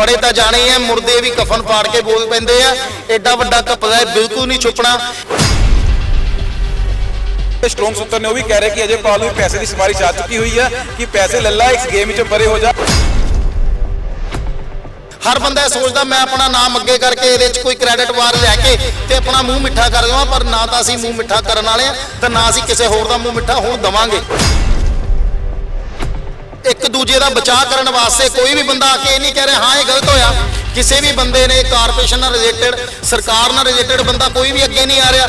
ਫੜੇ ਤਾਂ ਜਾਣੇ ਆ ਮੁਰਦੇ ਵੀ ਕਫਨ ਪਾੜ ਕੇ ਬੋਲ ਪੈਂਦੇ ਆ। ਐਡਾ ਵੱਡਾ ਕਪੜਾ ਹੈ ਬਿਲਕੁਲ ਨਹੀਂ ਛੁਪਣਾ। ਸਟਰੋਂਗ ਸੁੱਤਰ ਨੇ ਉਹ ਵੀ ਕਹਿ ਰਹੇ ਕਿ ਅਜੇ ਪਾਲ ਨੂੰ ਪੈਸੇ ਦੀ ਸਿਫਾਰਿਸ਼ ਆ ਚੁੱਕੀ ਹੋਈ ਹੈ ਕਿ ਪੈਸੇ ਲੈ ਲੈ ਇਸ ਗੇਮ ਵਿੱਚ ਪਰੇ ਹੋ ਜਾ। ਹਰ ਬੰਦਾ ਇਹ ਸੋਚਦਾ ਮੈਂ ਆਪਣਾ ਨਾਮ ਅੱਗੇ ਕਰਕੇ ਇਹਦੇ 'ਚ ਕੋਈ ਕ੍ਰੈਡਿਟ ਵਾਰ ਲੈ ਕੇ ਤੇ ਆਪਣਾ ਮੂੰਹ ਮਿੱਠਾ ਕਰ ਦੇਵਾਂ ਪਰ ਨਾ ਤਾਂ ਅਸੀਂ ਮੂੰਹ ਮਿੱਠਾ ਕਰਨ ਵਾਲੇ ਆ ਤੇ ਨਾ ਅਸੀਂ ਕਿਸੇ ਹੋਰ ਦਾ ਮੂੰਹ ਮਿੱਠਾ ਹੁਣ ਦਵਾਂਗੇ। ਇੱਕ ਦੂਜੇ ਦਾ ਬਚਾਅ ਕਰਨ ਵਾਸਤੇ ਕੋਈ ਵੀ ਬੰਦਾ ਆ ਕੇ ਇਹ ਨਹੀਂ ਕਹਿ ਰਿਹਾ ਹਾਂ ਇਹ ਗਲਤ ਹੋਇਆ। ਕਿਸੇ ਵੀ ਬੰਦੇ ਨੇ ਕਾਰਪੋਰੇਸ਼ਨ ਨਾਲ ਰਿਲੇਟਡ ਸਰਕਾਰ ਨਾਲ ਰਿਲੇਟਡ ਬੰਦਾ ਕੋਈ ਵੀ ਅੱਗੇ ਨਹੀਂ ਆ ਰਿਹਾ।